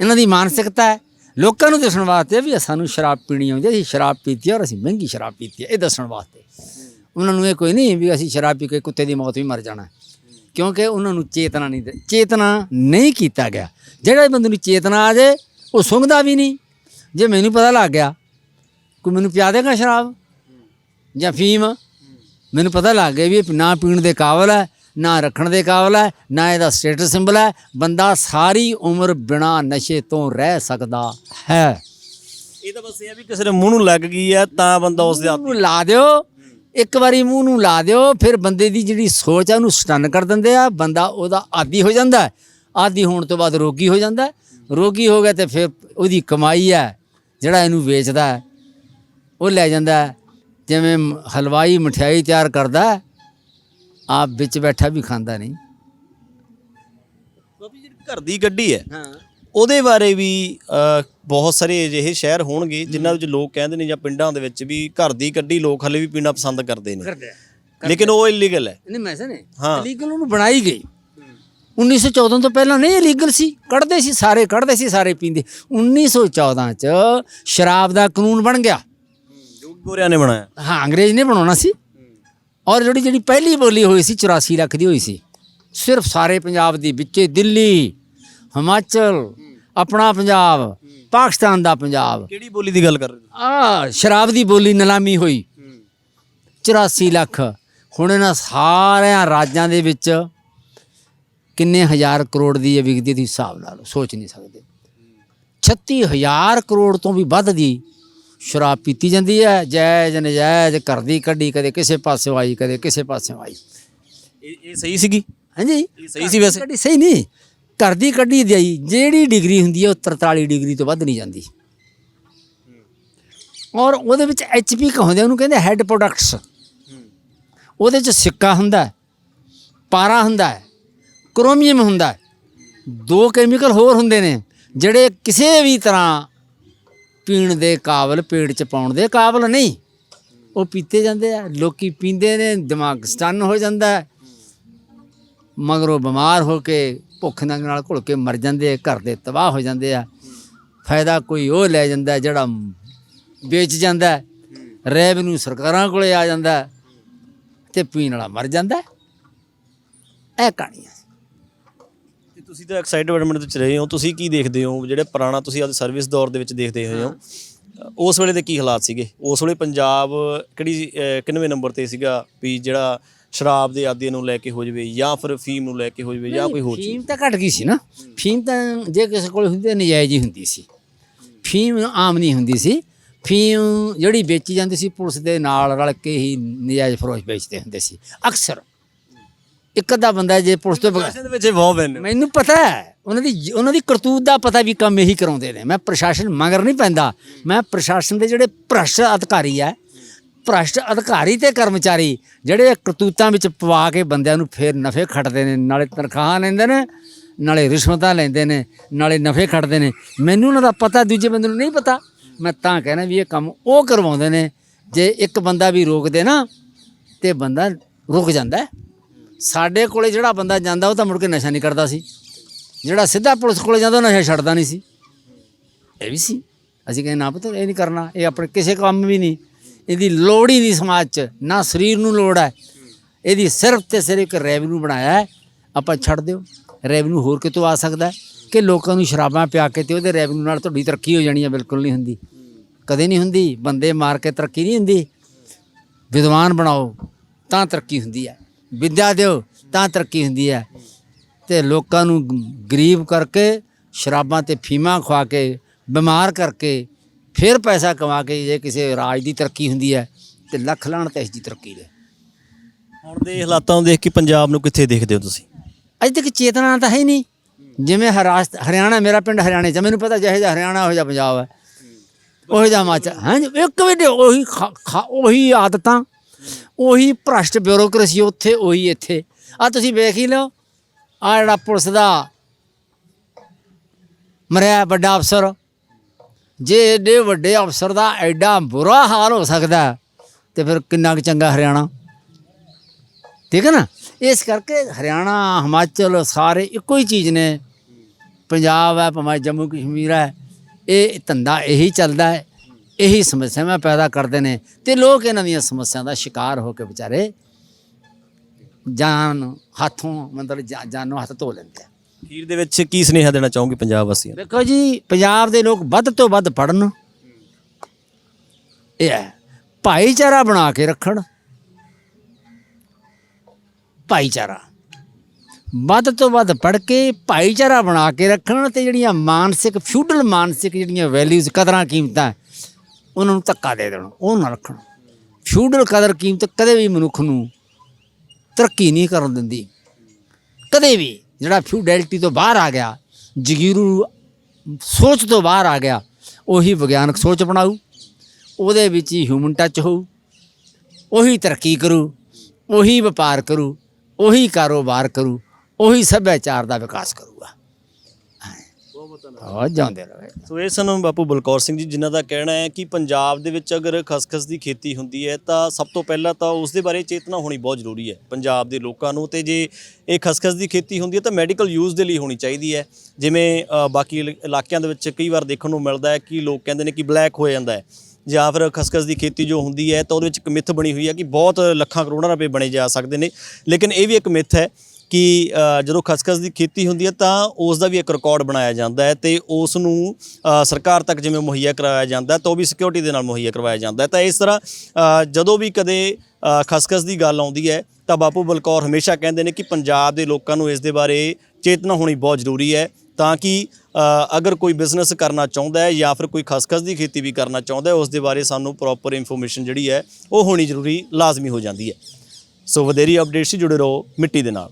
ਇਹਨਾਂ ਦੀ ਮਾਨਸਿਕਤਾ ਹੈ। ਲੋਕਾਂ ਨੂੰ ਦੱਸਣ ਵਾਸਤੇ ਵੀ ਸਾਨੂੰ ਸ਼ਰਾਬ ਪੀਣੀ ਆਉਂਦੀ ਅਸੀਂ ਸ਼ਰਾਬ ਪੀਤੀ ਔਰ ਅਸੀਂ ਮਹਿੰਗੀ ਸ਼ਰਾਬ ਪੀਤੀ ਹੈ। ਇਹ ਦੱਸਣ ਵਾਸਤੇ। ਉਹਨਾਂ ਨੂੰ ਇਹ ਕੋਈ ਨਹੀਂ ਵੀ ਅਸੀਂ ਸ਼ਰਾਬ ਪੀ ਕੇ ਕੁੱਤੇ ਦੀ ਮੌਤ ਵੀ ਮਰ ਜਾਣਾ ਕਿਉਂਕਿ ਉਹਨਾਂ ਨੂੰ ਚੇਤਨਾ ਨਹੀਂ ਚੇਤਨਾ ਨਹੀਂ ਕੀਤਾ ਗਿਆ। ਜਿਹੜਾ ਬੰਦੇ ਨੂੰ ਚੇਤਨਾ ਆ ਜਾਏ ਉਹ ਸੁੰਘਦਾ ਵੀ ਨਹੀਂ। ਜੇ ਮੈਨੂੰ ਪਤਾ ਲੱਗ ਗਿਆ ਕੋਈ ਮੈਨੂੰ ਪਿਆ ਦੇਗਾ ਸ਼ਰਾਬ? ਜਾਂ ਫੀਮ? ਮੈਨੂੰ ਪਤਾ ਲੱਗ ਗਿਆ ਵੀ ਇਹ ਨਾ ਪੀਣ ਦੇ ਕਾਬਲ ਹੈ ਨਾ ਰੱਖਣ ਦੇ ਕਾਬਲ ਹੈ ਨਾ ਇਹਦਾ ਸਟੇਟਸ ਸਿੰਬਲ ਹੈ। ਬੰਦਾ ਸਾਰੀ ਉਮਰ ਬਿਨਾ ਨਸ਼ੇ ਤੋਂ ਰਹਿ ਸਕਦਾ ਹੈ। ਇਹ ਤਾਂ ਬਸ ਇਹ ਆ ਵੀ ਕਿਸੇ ਦੇ ਮੂੰਹ ਨੂੰ ਲੱਗ ਗਈ ਹੈ ਤਾਂ ਬੰਦਾ ਉਸ ਦੇ ਮੂੰਹ ਨੂੰ ਲਾ ਦਿਓ। ਇੱਕ ਵਾਰੀ ਮੂੰਹ ਨੂੰ ਲਾ ਦਿਓ ਫਿਰ ਬੰਦੇ ਦੀ ਜਿਹੜੀ ਸੋਚ ਹੈ ਉਹਨੂੰ ਸਟਨ ਕਰ ਦਿੰਦੇ ਆ ਬੰਦਾ ਉਹਦਾ ਆਦੀ ਹੋ ਜਾਂਦਾ। ਆਦੀ ਹੋਣ ਤੋਂ ਬਾਅਦ ਰੋਗੀ ਹੋ ਜਾਂਦਾ। ਰੋਗੀ ਹੋ ਗਿਆ ਤੇ ਫਿਰ ਉਹਦੀ ਕਮਾਈ ਹੈ ਜਿਹੜਾ ਇਹਨੂੰ ਵੇਚਦਾ ਉਹ ਲੈ ਜਾਂਦਾ। ਜਿਵੇਂ ਹਲਵਾਈ ਮਠਿਆਈ ਤਿਆਰ ਕਰਦਾ ਆਪ ਵਿੱਚ ਬੈਠਾ ਵੀ ਖਾਂਦਾ ਨਹੀਂ ਬਾਬੀ ਜਿਹੜੀ ਘਰ ਦੀ ਗੱਡੀ ਹੈ ਹਾਂ ਉਹਦੇ ਬਾਰੇ ਵੀ ਬਹੁਤ ਸਾਰੇ ਅਜਿਹੇ ਸ਼ਹਿਰ ਹੋਣਗੇ ਜਿਨ੍ਹਾਂ ਵਿੱਚ ਲੋਕ ਕਹਿੰਦੇ ਨੇ ਜਾਂ ਪਿੰਡਾਂ ਦੇ ਵਿੱਚ ਵੀ ਘਰ ਦੀ ਕੱਢੀ ਲੋਕ ਹਲੇ ਵੀ ਪੀਣਾ ਪਸੰਦ ਕਰਦੇ ਨੇ। ਲੇਕਿਨ ਉਹ ਇਲੀਗਲ ਹੈ। ਨਹੀਂ ਮੈਂ ਸਨੇ ਹਾਂ। ਇਲੀਗਲ ਉਹਨੂੰ ਬਣਾਈ ਗਈ। 1914 ਤੋਂ ਪਹਿਲਾਂ ਨਹੀਂ ਇਲੀਗਲ ਸੀ। ਕੱਢਦੇ ਸੀ ਸਾਰੇ ਕੱਢਦੇ ਸੀ ਸਾਰੇ ਪੀਂਦੇ। 1914 ਚ ਸ਼ਰਾਬ ਦਾ ਕਾਨੂੰਨ ਬਣ ਗਿਆ। ਗੋਰਿਆਂ ਨੇ ਬਣਾਇਆ। ਹਾਂ ਅੰਗਰੇਜ਼ ਨੇ ਬਣਾਉਣਾ ਸੀ। ਔਰ ਜਿਹੜੀ ਜਿਹੜੀ ਪਹਿਲੀ ਬੋਲੀ ਹੋਈ ਸੀ 84 ਲੱਖ ਦੀ ਹੋਈ ਸੀ। ਸਿਰਫ ਸਾਰੇ ਪੰਜਾਬ ਦੀ ਵਿੱਚੇ ਦਿੱਲੀ ਹਿਮਾਚਲ ਆਪਣਾ ਪੰਜਾਬ ਪਾਕਿਸਤਾਨ ਦਾ ਪੰਜਾਬ। ਕਿਹੜੀ ਬੋਲੀ ਦੀ ਗੱਲ ਕਰ ਰਹੇ ਆ ਸ਼ਰਾਬ ਦੀ ਬੋਲੀ ਨਿਲਾਮੀ ਹੋਈ। 84 ਲੱਖ। ਹੁਣ ਇਹਨਾਂ ਸਾਰਿਆਂ ਰਾਜਾਂ ਦੇ ਵਿੱਚ ਕਿੰਨੇ ਹਜ਼ਾਰ ਕਰੋੜ ਦੀ ਇਹ ਵਿਕਦੀ ਦੀ ਹਿਸਾਬ ਲਾ ਲਓ ਸੋਚ ਨਹੀਂ ਸਕਦੇ। 36000 ਕਰੋੜ ਤੋਂ ਵੀ ਵੱਧ ਦੀ ਸ਼ਰਾਬ ਪੀਤੀ ਜਾਂਦੀ ਹੈ ਜਾਇਜ਼ ਨਜਾਇਜ਼ ਘਰ ਦੀ ਕੱਢੀ ਕਦੇ ਕਿਸੇ ਪਾਸੇ ਆਈ ਕਦੇ ਕਿਸੇ ਪਾਸੇ ਆਈ। ਇਹ ਸਹੀ ਸੀਗੀ? ਹਾਂਜੀ। ਸਹੀ ਸੀ ਵੈਸੇ? ਕੱਢੀ ਸਹੀ ਨਹੀਂ। ਘਰ ਦੀ ਕੱਢੀ ਦੀ ਜਿਹੜੀ ਡਿਗਰੀ ਹੁੰਦੀ ਹੈ ਉਹ 43 ਡਿਗਰੀ ਤੋਂ ਵੱਧ ਨਹੀਂ ਜਾਂਦੀ। ਔਰ ਉਹਦੇ ਵਿੱਚ ਐਚਪੀ ਕਹਾਉਂਦੇ ਉਹਨੂੰ ਕਹਿੰਦੇ ਹੈੱਡ ਪ੍ਰੋਡਕਟਸ ਉਹਦੇ ਚ ਸਿੱਕਾ ਹੁੰਦਾ ਹੈ, ਪਾਰਾ ਹੁੰਦਾ ਹੈ ਕ੍ਰੋਮੀਅਮ ਹੁੰਦਾ ਦੋ ਕੈਮੀਕਲ ਹੋਰ ਹੁੰਦੇ ਨੇ ਜਿਹੜੇ ਕਿਸੇ ਵੀ ਤਰ੍ਹਾਂ ਪੀਣ ਦੇ ਕਾਬਲ ਪੇਟ ਚ ਪਾਉਣ ਦੇ ਕਾਬਲ ਨਹੀਂ। ਉਹ ਪੀਤੇ ਜਾਂਦੇ ਆ ਲੋਕੀ ਪੀਂਦੇ ਨੇ ਦਿਮਾਗ ਸਟਨ ਹੋ ਜਾਂਦਾ ਹੈ ਮਗਰੋਂ ਬਿਮਾਰ ਹੋ ਕੇ ਭੁੱਖ ਨੰਗ ਨਾਲ ਘੁਲ ਕੇ ਮਰ ਜਾਂਦੇ ਆ, ਘਰ ਦੇ ਤਬਾਹ ਹੋ ਜਾਂਦੇ ਆ। ਫਾਇਦਾ ਕੋਈ ਉਹ ਲੈ ਜਾਂਦਾ ਜਿਹੜਾ ਵੇਚ ਜਾਂਦਾ ਹੈ। ਰੈਵਨਿਊ ਸਰਕਾਰਾਂ ਕੋਲੇ ਆ ਜਾਂਦਾ ਹੈ ਤੇ ਪੀਣ ਵਾਲਾ ਮਰ ਜਾਂਦਾ ਇਹ ਕਹਾਣੀ ਹੈ ਤੇ ਤੁਸੀਂ ਤਾਂ ਐਕਸਾਈਡ ਵਿੱਚ ਰਹੇ ਹੋ, ਤੁਸੀਂ ਕੀ ਦੇਖਦੇ ਹੋ? ਜਿਹੜੇ ਪੁਰਾਣਾ ਤੁਸੀਂ ਅੱਜ ਸਰਵਿਸ ਦੌਰ ਦੇ ਵਿੱਚ ਦੇਖਦੇ ਹੋਏ ਹੋ ਉਸ ਵੇਲੇ ਦੇ ਕੀ ਹਾਲਾਤ ਸੀਗੇ? ਉਸ ਵੇਲੇ ਪੰਜਾਬ ਕਿਹੜੀ ਕਿੰਨਵੇਂ ਨੰਬਰ ਤੇ ਸੀਗਾ ਵੀ ਜਿਹੜਾ ਸ਼ਰਾਬ ਦੇ ਆਦੀ ਨੂੰ ਲੈ ਕੇ ਹੋ ਜਵੇ ਜਾਂ ਫਿਰ ਫੀਮ ਨੂੰ ਲੈ ਕੇ ਹੋ ਜਵੇ ਜਾਂ ਕੋਈ ਹੋਰ ਚੀਜ਼। ਫੀਮ ਤਾਂ ਘਟ ਗਈ ਸੀ ਨਾ। ਫੀਮ ਤਾਂ ਜੇ ਕਿਸੇ ਕੋਲ ਹੁੰਦੀ ਤਾਂ ਨਜਾਇਜ਼ ਹੀ ਹੁੰਦੀ ਸੀ। ਫੀਮ ਆਮ ਨਹੀਂ ਹੁੰਦੀ ਸੀ। ਫੀਮ ਜਿਹੜੀ ਵੇਚੀ ਜਾਂਦੀ ਸੀ ਪੁਲਿਸ ਦੇ ਨਾਲ ਰਲ ਕੇ ਹੀ ਨਜਾਇਜ਼ ਫਰੋਸ਼ ਵੇਚਦੇ ਹੁੰਦੇ ਸੀ। ਅਕਸਰ। ਇੱਕ ਅੱਧਾ ਬੰਦਾ ਜੇ ਪੁਲਿਸ ਤੋਂ ਬਗੈਰ ਦੇ ਵਿੱਚ ਬਹੁਤ ਬੈਨ ਮੈਨੂੰ ਪਤਾ ਹੈ ਉਹਨਾਂ ਦੀ ਉਹਨਾਂ ਦੀ ਕਰਤੂਤ ਦਾ ਪਤਾ ਵੀ ਕੰਮ ਇਹੀ ਕਰਾਉਂਦੇ ਨੇ। ਮੈਂ ਪ੍ਰਸ਼ਾਸਨ ਮਗਰ ਨਹੀਂ ਪੈਂਦਾ। ਮੈਂ ਪ੍ਰਸ਼ਾਸਨ ਦੇ ਜਿਹੜੇ ਭ੍ਰਸ਼ਟ ਅਧਿਕਾਰੀ ਹੈ ਭ੍ਰਸ਼ਟ ਅਧਿਕਾਰੀ ਤੇ ਕਰਮਚਾਰੀ, ਜਿਹੜੇ ਕਰਤੂਤਾਂ ਵਿੱਚ ਪਵਾ ਕੇ ਬੰਦਿਆਂ ਨੂੰ ਫੇਰ ਨਫੇ ਖੱਟਦੇ ਨੇ, ਨਾਲੇ ਤਨਖਾਹਾਂ ਲੈਂਦੇ ਨੇ, ਨਾਲੇ ਰਿਸ਼ਵਤਾਂ ਲੈਂਦੇ ਨੇ, ਨਾਲੇ ਨਫੇ ਖੱਟਦੇ ਨੇ। ਮੈਨੂੰ ਉਹਨਾਂ ਦਾ ਪਤਾ, ਦੂਜੇ ਬੰਦੇ ਨੂੰ ਨਹੀਂ ਪਤਾ। ਮੈਂ ਤਾਂ ਕਹਿਣਾ ਵੀ ਇਹ ਕੰਮ ਉਹ ਕਰਵਾਉਂਦੇ ਨੇ, ਜੇ ਇੱਕ ਬੰਦਾ ਵੀ ਰੋਕਦੇ ਨਾ, ਤੇ ਬੰਦਾ ਰੁਕ ਜਾਂਦਾ। ਸਾਡੇ ਕੋਲੇ ਜਿਹੜਾ ਬੰਦਾ ਜਾਂਦਾ, ਉਹ ਤਾਂ ਮੁੜ ਕੇ ਨਸ਼ਾ ਨਹੀਂ ਕਰਦਾ ਸੀ। ਜਿਹੜਾ ਸਿੱਧਾ ਪੁਲਿਸ ਕੋਲੇ ਜਾਂਦਾ, ਉਹ ਨਸ਼ਾ ਛੱਡਦਾ ਨਹੀਂ ਸੀ। ਇਹ ਵੀ ਸੀ। ਅਸੀਂ ਕਹਿੰਦੇ, ਨਾ ਪੁੱਤ, ਇਹ ਨਹੀਂ ਕਰਨਾ, ਇਹ ਆਪਣੇ ਕਿਸੇ ਕੰਮ ਵੀ ਨਹੀਂ। ਇਹਦੀ ਲੋੜ ਹੀ ਨਹੀਂ ਸਮਾਜ 'ਚ, ਨਾ ਸਰੀਰ ਨੂੰ ਲੋੜ ਹੈ। ਇਹਦੀ ਸਿਰਫ ਤੇ ਸਿਰਫ ਇੱਕ ਰੈਵਨਿਊ ਬਣਾਇਆ ਹੈ। ਆਪਾਂ ਛੱਡ ਦਿਓ। ਰੈਵਨਿਊ ਹੋਰ ਕਿਤੋਂ ਆ ਸਕਦਾ ਕਿ ਲੋਕਾਂ ਨੂੰ ਸ਼ਰਾਬਾਂ ਪਿਆ ਕੇ ਤੇ ਉਹਦੇ ਰੈਵਨਿਊ ਨਾਲ ਤੁਹਾਡੀ ਤਰੱਕੀ ਹੋ ਜਾਣੀ ਹੈ। ਬਿਲਕੁਲ ਨਹੀਂ ਹੁੰਦੀ। ਕਦੇ ਨਹੀਂ ਹੁੰਦੀ। ਬੰਦੇ ਮਾਰ ਕੇ ਤਰੱਕੀ ਨਹੀਂ ਹੁੰਦੀ। ਵਿਦਵਾਨ ਬਣਾਓ, ਤਾਂ ਤਰੱਕੀ ਹੁੰਦੀ ਹੈ। ਵਿੱਦਿਆ ਦਿਓ, ਤਾਂ ਤਰੱਕੀ ਹੁੰਦੀ ਹੈ। ਤੇ ਲੋਕਾਂ ਨੂੰ ਗਰੀਬ ਕਰਕੇ, ਸ਼ਰਾਬਾਂ ਤੇ ਫੀਮਾਂ ਖਵਾ ਕੇ, ਬਿਮਾਰ ਕਰਕੇ ਫਿਰ ਪੈਸਾ ਕਮਾ ਕੇ ਜੇ ਕਿਸੇ ਰਾਜ ਦੀ ਤਰੱਕੀ ਹੁੰਦੀ ਹੈ ਤੇ ਲੱਖ ਲਾਣ ਤੇ ਇਸ ਦੀ ਤਰੱਕੀ ਦੇ। ਹੁਣ ਦੇ ਹਾਲਾਤਾਂ ਨੂੰ ਦੇਖ ਕੇ ਪੰਜਾਬ ਨੂੰ ਕਿੱਥੇ ਦੇਖਦੇ ਹੋ ਤੁਸੀਂ? ਅਜੇ ਤੱਕ ਚੇਤਨਾ ਤਾਂ ਹੈ ਹੀ ਨਹੀਂ। ਜਿਵੇਂ ਹਰਿਆਣਾ ਮੇਰਾ ਪਿੰਡ ਹਰਿਆਣੇ ਚ ਮੈਨੂੰ ਪਤਾ ਜਿਹੇ ਜਿਹਾ ਹਰਿਆਣਾ ਹੋ ਜਾ ਪੰਜਾਬ ਹੈ। ਉਹ ਜਿਹਾ ਹਿਮਾਚਲ ਹਾਂਜੀ ਇੱਕ ਵੀ ਉਹੀ ਉਹੀ ਆਦਤਾਂ ਉਹੀ ਭ੍ਰਸ਼ਟ ਬਿਊਰੋਕ੍ਰੇਸੀ ਉੱਥੇ ਉਹੀ ਇੱਥੇ। ਆ ਤੁਸੀਂ ਵੇਖ ਹੀ ਲਓ ਆ ਜਿਹੜਾ ਪੁਲਿਸ ਦਾ ਮਰਿਆ ਵੱਡਾ ਅਫਸਰ ਜੇ ਏਡੇ ਵੱਡੇ ਅਫਸਰ ਦਾ ਐਡਾ ਬੁਰਾ ਹਾਲ ਹੋ ਸਕਦਾ ਹੈ, ਤੇ ਫਿਰ ਕਿੰਨਾ ਕੁ ਚੰਗਾ ਹਰਿਆਣਾ? ਠੀਕ ਹੈ ਨਾ? ਇਸ ਕਰਕੇ ਹਰਿਆਣਾ ਹਿਮਾਚਲ ਸਾਰੇ ਇੱਕੋ ਹੀ ਚੀਜ਼ ਨੇ। ਪੰਜਾਬ ਹੈ ਭਾਵੇਂ ਜੰਮੂ ਕਸ਼ਮੀਰ ਹੈ ਇਹ ਧੰਦਾ ਇਹੀ ਚੱਲਦਾ ਹੈ ਇਹੀ ਸਮੱਸਿਆਵਾਂ ਪੈਦਾ ਕਰਦੇ ਨੇ ਤੇ ਲੋਕ ਇਹਨਾਂ ਦੀਆਂ ਸਮੱਸਿਆਵਾਂ ਦਾ ਸ਼ਿਕਾਰ ਹੋ ਕੇ ਵਿਚਾਰੇ ਜਾਨ ਹੱਥੋਂ ਮਤਲਬ ਜਾ- ਜਾਨੋਂ ਹੱਥ ਧੋ ਲੈਂਦੇ ਆ। ਅਖੀਰ ਦੇ ਵਿੱਚ ਕੀ ਸੁਨੇਹਾ ਦੇਣਾ ਚਾਹੋਗੇ ਪੰਜਾਬ ਵਾਸੀਆਂ ਨੂੰ? ਦੇਖੋ ਜੀ, ਪੰਜਾਬ ਦੇ ਲੋਕ ਵੱਧ ਤੋਂ ਵੱਧ ਪੜਨ ਇਹ ਹੈ, ਭਾਈਚਾਰਾ ਬਣਾ ਕੇ ਰੱਖਣ। ਭਾਈਚਾਰਾ। ਵੱਧ ਤੋਂ ਵੱਧ ਪੜ ਕੇ ਭਾਈਚਾਰਾ ਬਣਾ ਕੇ ਰੱਖਣ ਤੇ ਜਿਹੜੀਆਂ ਮਾਨਸਿਕ, ਫਿਊਡਲ ਮਾਨਸਿਕ ਜਿਹੜੀਆਂ ਵੈਲਿਊਜ਼ ਕਦਰਾਂ, ਕੀਮਤਾਂ ਉਹਨਾਂ ਨੂੰ ਧੱਕਾ ਦੇ ਦੇਣ, ਉਹ ਨਾ ਰੱਖਣ। ਫਿਊਡਲ ਕਦਰ, ਕੀਮਤ ਕਦੇ ਵੀ ਮਨੁੱਖ ਨੂੰ ਤਰੱਕੀ ਨਹੀਂ ਕਰਨ ਦਿੰਦੀ। ਕਦੇ ਵੀ। ਜਿਹੜਾ ਫਿਊਡੈਲਿਟੀ ਤੋਂ ਬਾਹਰ ਆ ਗਿਆ, ਜਗੀਰੂ ਸੋਚ ਤੋਂ ਬਾਹਰ ਆ ਗਿਆ, ਉਹੀ ਵਿਗਿਆਨਕ ਸੋਚ ਬਣਾਊ ਉਹਦੇ ਵਿੱਚ ਹੀ ਹਿਊਮਨ ਟੱਚ ਹੋਊ, ਉਹੀ ਤਰੱਕੀ ਕਰੂ, ਉਹੀ ਵਪਾਰ ਕਰੂ, ਉਹੀ ਕਾਰੋਬਾਰ ਕਰੂ, ਉਹੀ ਸੱਭਿਆਚਾਰ ਦਾ ਵਿਕਾਸ ਕਰੂਗਾ। ਬਹੁਤ ਜਾਂਦੇ ਰਹੇ। ਸੋ ਇਹ ਸਨ ਬਾਪੂ ਬਲਕੌਰ ਸਿੰਘ ਜੀ ਜਿਨ੍ਹਾਂ ਦਾ ਕਹਿਣਾ ਹੈ ਕਿ ਪੰਜਾਬ ਦੇ ਵਿੱਚ ਅਗਰ ਖਸਖਸ ਦੀ ਖੇਤੀ ਹੁੰਦੀ ਹੈ ਤਾਂ ਸਭ ਤੋਂ ਪਹਿਲਾਂ ਤਾਂ ਉਸ ਦੇ ਬਾਰੇ ਚੇਤਨਾ ਹੋਣੀ ਬਹੁਤ ਜ਼ਰੂਰੀ ਹੈ ਪੰਜਾਬ ਦੇ ਲੋਕਾਂ ਨੂੰ। ਤੇ ਜੇ ਇਹ ਖਸਖਸ ਦੀ ਖੇਤੀ ਹੁੰਦੀ ਹੈ ਤਾਂ ਮੈਡੀਕਲ ਯੂਜ਼ ਦੇ ਲਈ ਹੋਣੀ ਚਾਹੀਦੀ ਹੈ। ਜਿਵੇਂ ਅ, ਬਾਕੀ ਇਲ- ਇਲਾਕਿਆਂ ਦੇ ਵਿੱਚ ਕਈ ਵਾਰ ਦੇਖਣ ਨੂੰ ਮਿਲਦਾ ਹੈ ਕਿ ਲੋਕ ਕਹਿੰਦੇ ਨੇ ਕਿ ਬਲੈਕ ਹੋ ਜਾਂਦਾ ਹੈ। ਜਾਂ ਫਿਰ ਖਸਖਸ ਦੀ ਖੇਤੀ ਜੋ ਹੁੰਦੀ ਹੈ ਤਾਂ ਉਹਦੇ ਵਿੱਚ ਇੱਕ ਮਿੱਥ ਬਣੀ ਹੋਈ ਹੈ ਕਿ ਬਹੁਤ ਲੱਖਾਂ ਕਰੋੜਾਂ ਰੁਪਏ ਬਣੇ ਜਾ ਸਕਦੇ ਨੇ। ਲੇਕਿਨ ਇਹ ਵੀ ਇੱਕ ਮਿੱਥ ਹੈ ਕਿ ਜਦੋਂ ਖਸਖਸ ਦੀ ਖੇਤੀ ਹੁੰਦੀ ਹੈ ਤਾਂ ਉਸ ਦਾ ਵੀ ਇੱਕ ਰਿਕਾਰਡ ਬਣਾਇਆ ਜਾਂਦਾ ਹੈ ਤੇ ਉਸ ਨੂੰ ਸਰਕਾਰ ਤੱਕ ਜਿਵੇਂ ਮੁਹੱਈਆ ਕਰਵਾਇਆ ਜਾਂਦਾ ਤਾਂ ਉਹ ਵੀ ਸਿਕਿਉਰਿਟੀ ਦੇ ਨਾਲ ਮੁਹੱਈਆ ਕਰਵਾਇਆ ਜਾਂਦਾ ਤਾਂ ਇਸ ਤਰ੍ਹਾਂ ਜਦੋਂ ਵੀ ਕਦੇ ਖਸਖਸ ਦੀ ਗੱਲ ਆਉਂਦੀ ਹੈ ਤਾਂ ਬਾਪੂ ਬਲਕੌਰ ਹਮੇਸ਼ਾ ਕਹਿੰਦੇ ਨੇ ਕਿ ਪੰਜਾਬ ਦੇ ਲੋਕਾਂ ਨੂੰ ਇਸ ਦੇ ਬਾਰੇ ਚੇਤਨਾ ਹੋਣੀ ਬਹੁਤ ਜ਼ਰੂਰੀ ਹੈ ਤਾਂ ਕਿ ਅਗਰ ਕੋਈ ਬਿਜ਼ਨਸ ਕਰਨਾ ਚਾਹੁੰਦਾ ਹੈ ਜਾਂ ਫਿਰ ਕੋਈ ਖਸਖਸ ਦੀ ਖੇਤੀ ਵੀ ਕਰਨਾ ਚਾਹੁੰਦਾ ਹੈ, ਉਸ ਦੇ ਬਾਰੇ ਸਾਨੂੰ ਪ੍ਰੋਪਰ ਇਨਫੋਰਮੇਸ਼ਨ ਜਿਹੜੀ ਹੈ ਉਹ ਹੋਣੀ ਜ਼ਰੂਰੀ, ਲਾਜ਼ਮੀ ਹੋ ਜਾਂਦੀ ਹੈ। ਸੋ ਵਧੇਰੀ ਅਪਡੇਟਸ ਜੁੜੇ ਰਹੋ ਮਿੱਟੀ ਦੇ ਨਾਲ।